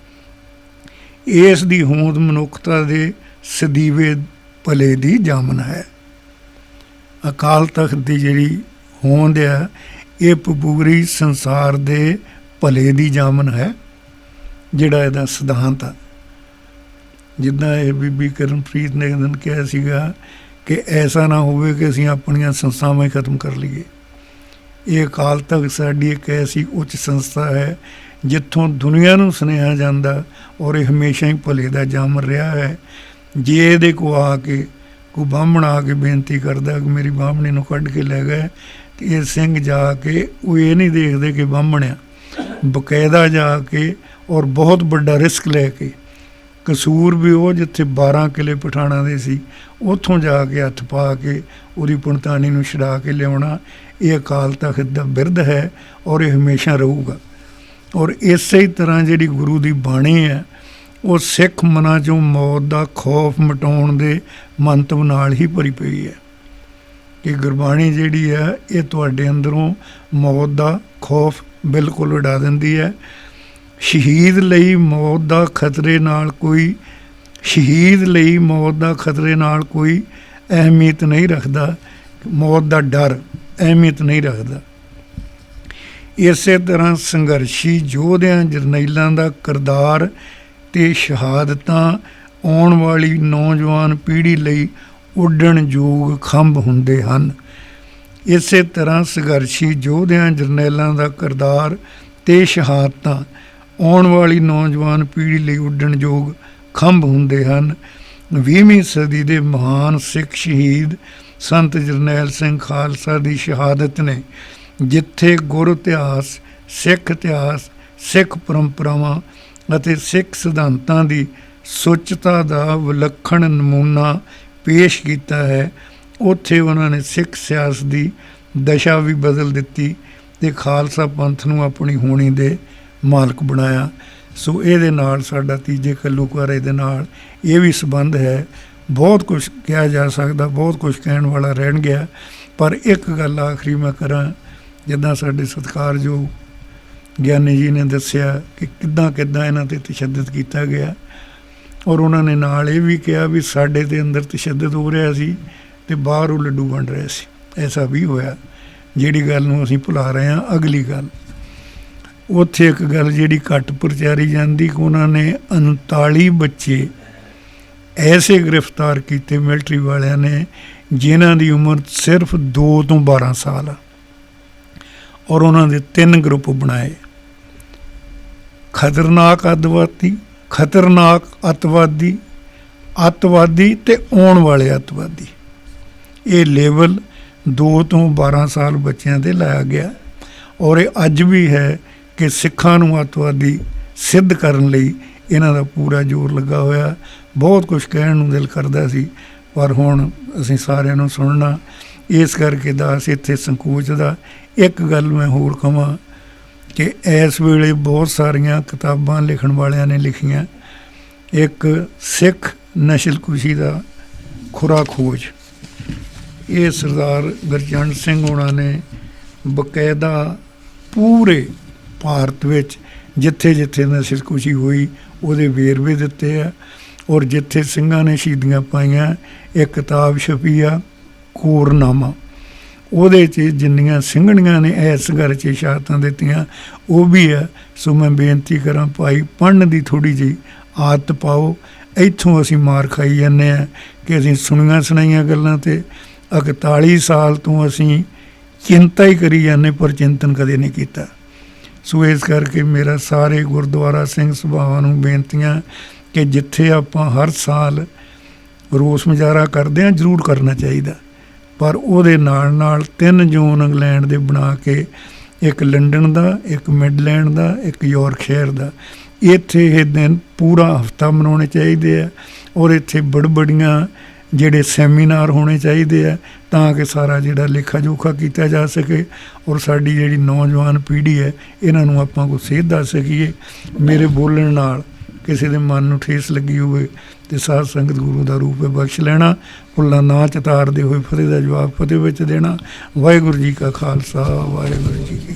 ਇਸ ਦੀ ਹੋਂਦ ਮਨੁੱਖਤਾ ਦੇ ਸਦੀਵੇ ਭਲੇ ਦੀ ਜਾਮਨ ਹੈ। ਅਕਾਲ ਤਖਤ ਦੀ ਜਿਹੜੀ ਹੋਂਦ ਹੈ ਇਹ ਪੂਰੀ ਸੰਸਾਰ ਦੇ ਭਲੇ ਦੀ ਜਾਮਨ ਹੈ, ਜਿਹੜਾ ਇਹਦਾ ਸਿਧਾਂਤ ਆ। ਜਿੱਦਾਂ ਇਹ ਬੀਬੀ ਕਰਨਪ੍ਰੀਤ ਨੇ ਦਿਨ ਕਿਹਾ ਸੀਗਾ ਕਿ ਐਸਾ ਨਾ ਹੋਵੇ ਕਿ ਅਸੀਂ ਆਪਣੀਆਂ ਸੰਸਥਾਵਾਂ ਹੀ ਖਤਮ ਕਰ ਲਈਏ। ਇਹ ਅਕਾਲ ਤਖਤ ਸਾਡੀ ਇੱਕ ਐਸੀ ਉੱਚ ਸੰਸਥਾ ਹੈ, ਜਿੱਥੋਂ ਦੁਨੀਆ ਨੂੰ ਸੁਨੇਹਾ ਜਾਂਦਾ ਔਰ ਇਹ ਹਮੇਸ਼ਾ ਹੀ ਭਲੇ ਦਾ ਜਾਮ ਰਿਹਾ ਹੈ। ਜੇ ਇਹਦੇ ਕੋ ਆ ਕੇ ਕੋ ਬਾਹਮਣ ਆ ਕੇ ਬੇਨਤੀ ਕਰਦਾ ਕਿ ਮੇਰੀ ਬਾਹਮਣੀ ਨੂੰ ਕੱਢ ਕੇ ਲੈ ਗਏ, ਤੇ ਇਹ ਸਿੰਘ ਜਾ ਕੇ ਉਹ ਇਹ ਨਹੀਂ ਦੇਖਦੇ ਕਿ ਬਾਹਮਣ ਆ ਬਕਾਇਦਾ ਜਾ ਕੇ ਔਰ ਬਹੁਤ ਵੱਡਾ ਰਿਸਕ ਲੈ ਕੇ ਕਸੂਰ ਵੀ ਉਹ ਜਿੱਥੇ 12 ਕਿਲੇ ਪਠਾਣਾ ਦੇ ਸੀ, ਉੱਥੋਂ ਜਾ ਕੇ ਹੱਥ ਪਾ ਕੇ ਉਹਦੀ ਪੁਣਤਾਨੀ ਨੂੰ ਛਡਾ ਕੇ ਲਿਆਉਣਾ, ਇਹ ਅਕਾਲ ਤਖਤ ਦਾ ਬਿਰਧ ਹੈ ਔਰ ਇਹ ਹਮੇਸ਼ਾ ਰਹੂਗਾ। ਔਰ ਇਸੇ ਤਰ੍ਹਾਂ ਜਿਹੜੀ ਗੁਰੂ ਦੀ ਬਾਣੀ ਹੈ, ਉਹ ਸਿੱਖ ਮਨਾਂ ਚੋਂ ਮੌਤ ਦਾ ਖੌਫ ਮਟਾਉਣ ਦੇ ਮੰਤਵ ਨਾਲ ਹੀ ਭਰੀ ਪਈ ਹੈ ਕਿ ਗੁਰਬਾਣੀ ਜਿਹੜੀ ਹੈ, ਇਹ ਤੁਹਾਡੇ ਅੰਦਰੋਂ ਮੌਤ ਦਾ ਖੌਫ ਬਿਲਕੁਲ ਉਡਾ ਦਿੰਦੀ ਹੈ। ਸ਼ਹੀਦ ਲਈ ਮੌਤ ਦਾ ਖਤਰੇ ਨਾਲ ਕੋਈ, ਸ਼ਹੀਦ ਲਈ ਮੌਤ ਦਾ ਖਤਰੇ ਨਾਲ ਕੋਈ ਅਹਿਮੀਅਤ ਨਹੀਂ ਰੱਖਦਾ। ਮੌਤ ਦਾ ਡਰ ਅਹਿਮੀਅਤ ਨਹੀਂ ਰੱਖਦਾ। ਇਸੇ ਤਰ੍ਹਾਂ ਸੰਘਰਸ਼ੀ ਯੋਧਿਆਂ, ਜਰਨੈਲਾਂ ਦਾ ਕਰਦਾਰ ਤੇ ਸ਼ਹਾਦਤਾਂ ਆਉਣ ਵਾਲੀ ਨੌਜਵਾਨ ਪੀੜ੍ਹੀ ਲਈ ਉੱਡਣ ਯੋਗ ਖੰਭ ਹੁੰਦੇ ਹਨ। ਇਸੇ ਤਰ੍ਹਾਂ ਸੰਘਰਸ਼ੀ ਯੋਧਿਆਂ, ਜਰਨੈਲਾਂ ਦਾ ਕਰਦਾਰ ਤੇ ਸ਼ਹਾਦਤਾਂ ਆਉਣ ਵਾਲੀ ਨੌਜਵਾਨ ਪੀੜ੍ਹੀ ਲਈ ਉੱਡਣਯੋਗ ਖੰਭ ਹੁੰਦੇ ਹਨ। 20ਵੀਂ ਸਦੀ ਦੇ ਮਹਾਨ ਸਿੱਖ ਸ਼ਹੀਦ ਸੰਤ ਜਰਨੈਲ ਸਿੰਘ ਖਾਲਸਾ ਦੀ ਸ਼ਹਾਦਤ ਨੇ ਜਿੱਥੇ ਗੁਰ ਇਤਿਹਾਸ, ਸਿੱਖ ਇਤਿਹਾਸ, ਸਿੱਖ ਪਰੰਪਰਾਵਾਂ ਅਤੇ ਸਿੱਖ ਸਿਧਾਂਤਾਂ ਦੀ ਸੁੱਚਤਾ ਦਾ ਵਿਲੱਖਣ ਨਮੂਨਾ ਪੇਸ਼ ਕੀਤਾ ਹੈ, ਉੱਥੇ ਉਹਨਾਂ ਨੇ ਸਿੱਖ ਸਿਆਸਤ ਦੀ ਦਸ਼ਾ ਵੀ ਬਦਲ ਦਿੱਤੀ ਤੇ ਖਾਲਸਾ ਪੰਥ ਨੂੰ ਆਪਣੀ ਹੋਣੀ ਦੇ ਮਾਲਕ ਬਣਾਇਆ। ਸੋ ਇਹਦੇ ਨਾਲ ਸਾਡਾ ਤੀਜੇ ਕੱਲੂਕਾਰੇ ਦੇ ਨਾਲ ਇਹ ਵੀ ਸੰਬੰਧ ਹੈ। ਬਹੁਤ ਕੁਝ ਕਿਹਾ ਜਾ ਸਕਦਾ, ਬਹੁਤ ਕੁਝ ਕਹਿਣ ਵਾਲਾ ਰਹਿਣ ਗਿਆ। ਪਰ ਇੱਕ ਗੱਲ ਆਖਰੀ ਮੈਂ ਕਰਾਂ, ਜਿੱਦਾਂ ਸਾਡੇ ਸਤਿਕਾਰਯੋਗ ਗਿਆਨੀ ਜੀ ਨੇ ਦੱਸਿਆ ਕਿ ਕਿੱਦਾਂ ਕਿੱਦਾਂ ਇਹਨਾਂ ਤੇ ਤਸ਼ੱਦਦ ਕੀਤਾ ਗਿਆ। ਔਰ ਉਹਨਾਂ ਨੇ ਨਾਲ ਇਹ ਵੀ ਕਿਹਾ ਵੀ ਸਾਡੇ ਦੇ ਅੰਦਰ ਤਸ਼ੱਦਦ ਹੋ ਰਿਹਾ ਸੀ ਤੇ ਬਾਹਰੋਂ ਲੱਡੂ ਵੰਡ ਰਹੇ ਸੀ। ਐਸਾ ਵੀ ਹੋਇਆ। ਜਿਹੜੀ ਗੱਲ ਨੂੰ ਅਸੀਂ ਭੁਲਾ ਰਹੇ ਹਾਂ, ਅਗਲੀ ਗੱਲ। ਉੱਥੇ ਇੱਕ ਗੱਲ ਜਿਹੜੀ ਘੱਟ ਪ੍ਰਚਾਰੀ ਜਾਂਦੀ ਕਿ ਉਹਨਾਂ ਨੇ 39 ਬੱਚੇ ਐਸੇ ਗ੍ਰਿਫਤਾਰ ਕੀਤੇ ਮਿਲਟਰੀ ਵਾਲਿਆਂ ਨੇ ਜਿਨ੍ਹਾਂ ਦੀ ਉਮਰ ਸਿਰਫ 2 ਤੋਂ 12 ਸਾਲ ਆ ਔਰ ਉਹਨਾਂ ਦੇ ਤਿੰਨ ਗਰੁੱਪ ਬਣਾਏ। ਖਤਰਨਾਕ ਅਤਵਾਦੀ ਖਤਰਨਾਕ ਅਤਵਾਦੀ ਅਤਵਾਦੀ ਤੇ ਆਉਣ ਵਾਲੇ ਅਤਵਾਦੀ। ਇਹ ਲੈਵਲ 2 ਤੋਂ 12 ਸਾਲ ਬੱਚਿਆਂ ਤੇ ਲਾਇਆ ਗਿਆ ਔਰ ਇਹ ਅੱਜ ਵੀ ਹੈ ਕਿ ਸਿੱਖਾਂ ਨੂੰ ਅਤਵਾਦੀ ਸਿੱਧ ਕਰਨ ਲਈ ਇਹਨਾਂ ਦਾ ਪੂਰਾ ਜ਼ੋਰ ਲੱਗਾ ਹੋਇਆ। ਬਹੁਤ ਕੁਝ ਕਹਿਣ ਨੂੰ ਦਿਲ ਕਰਦਾ ਸੀ, ਪਰ ਹੁਣ ਅਸੀਂ ਸਾਰਿਆਂ ਨੂੰ ਸੁਣਨਾ। ਇਸ ਕਰਕੇ ਦਾਸ ਇੱਥੇ ਸੰਕੋਚ ਦਾ ਇੱਕ ਗੱਲ ਮੈਂ ਹੋਰ ਕਹਾਂ ਕਿ ਇਸ ਵੇਲੇ ਬਹੁਤ ਸਾਰੀਆਂ ਕਿਤਾਬਾਂ ਲਿਖਣ ਵਾਲਿਆਂ ਨੇ ਲਿਖੀਆਂ। ਇੱਕ ਸਿੱਖ ਨਸ਼ਲਕੁਸ਼ੀ ਦਾ ਖੁਰਾ ਖੋਜ। ਇਹ ਸਰਦਾਰ ਗੁਰਚਰਨ ਸਿੰਘ ਹੋਣਾ ਨੇ ਬਕਾਇਦਾ ਪੂਰੇ ਭਾਰਤ ਵਿੱਚ ਜਿੱਥੇ ਜਿੱਥੇ ਨਸ਼ਲਕੁਸ਼ੀ ਹੋਈ, ਉਹਦੇ ਵੇਰਵੇ ਦਿੱਤੇ ਆ। ਔਰ ਜਿੱਥੇ ਸਿੰਘਾਂ ਨੇ ਸ਼ਹੀਦੀਆਂ ਪਾਈਆਂ ਇਹ ਕਿਤਾਬ ਛਪੀ ਆ ਕੋਰਨਾਮਾ ਉਹਦੇ 'ਚ ਜਿੰਨੀਆਂ ਸਿੰਘਣੀਆਂ ਨੇ ਇਸ ਘਰ 'ਚ ਸ਼ਹਾਦਤਾਂ ਦਿੱਤੀਆਂ, ਉਹ ਵੀ ਆ। ਸੋ ਮੈਂ ਬੇਨਤੀ ਕਰਾਂ, ਭਾਈ ਪੜਨ ਦੀ ਥੋੜੀ ਜਿਹੀ ਆਦਤ ਪਾਓ। ਇੱਥੋਂ ਅਸੀਂ ਮਾਰ ਖਾਈ ਜਾਂਦੇ ਆ ਕਿ ਅਸੀਂ ਸੁਣੀਆਂ ਸੁਣਾਈਆਂ ਗੱਲਾਂ ਤੇ 41 ਸਾਲ ਤੋਂ ਅਸੀਂ ਚਿੰਤਾ ਹੀ ਕਰੀ ਜਾਂਦੇ, ਪਰ ਚਿੰਤਨ ਕਦੇ ਨਹੀਂ ਕੀਤਾ। ਸੋ ਇਸ ਕਰਕੇ ਮੇਰਾ ਸਾਰੇ ਗੁਰਦੁਆਰਾ ਸਿੰਘ ਸਭਾਵਾਂ ਨੂੰ ਬੇਨਤੀਆਂ ਕਿ ਜਿੱਥੇ ਆਪਾਂ ਹਰ ਸਾਲ ਰੋਸ ਮੁਜ਼ਾਹਰਾ ਕਰਦੇ ਹਾਂ, ਜ਼ਰੂਰ ਕਰਨਾ ਚਾਹੀਦਾ। ਪਰ ਉਹਦੇ ਨਾਲ ਨਾਲ ਤਿੰਨ ਜੂਨ ਇੰਗਲੈਂਡ ਦੇ ਬਣਾ ਕੇ ਇੱਕ ਲੰਡਨ ਦਾ, ਇੱਕ ਮਿਡਲੈਂਡ ਦਾ, ਇੱਕ ਯਾਰਕਸ਼ਾਇਰ ਦਾ। ਇੱਥੇ ਇਹ ਦਿਨ ਪੂਰਾ ਹਫਤਾ ਮਨਾਉਣੇ ਚਾਹੀਦੇ ਆ ਔਰ ਇੱਥੇ ਬੜਬੜੀਆਂ ਜਿਹੜੇ ਸੈਮੀਨਾਰ ਹੋਣੇ ਚਾਹੀਦੇ ਆ, ਤਾਂ ਕਿ ਸਾਰਾ ਜਿਹੜਾ ਲੇਖਾ ਜੋਖਾ ਕੀਤਾ ਜਾ ਸਕੇ ਔਰ ਸਾਡੀ ਜਿਹੜੀ ਨੌਜਵਾਨ ਪੀੜ੍ਹੀ ਹੈ, ਇਹਨਾਂ ਨੂੰ ਆਪਾਂ ਕੋ ਸੇਧ ਦੱਸ ਸਕੀਏ। ਮੇਰੇ ਬੋਲਣ ਨਾਲ ਕਿਸੇ ਦੇ ਮਨ ਨੂੰ ਠੇਸ ਲੱਗੀ ਹੋਵੇ ਤੇ ਸਾਧ ਸੰਗਤ ਗੁਰੂ ਦਾ ਰੂਪ ਹੈ ਬਖਸ਼ ਲੈਣਾ, ਭੁੱਲਾਂ ਨਾ ਚਤਾਰਦੇ ਹੋਏ ਫਤਿਹ ਦਾ ਜਵਾਬ ਫਤਿਹ ਵਿੱਚ ਦੇਣਾ। ਵਾਹਿਗੁਰੂ ਜੀ ਕਾ ਖਾਲਸਾ, ਵਾਹਿਗੁਰੂ ਜੀ ਕੀ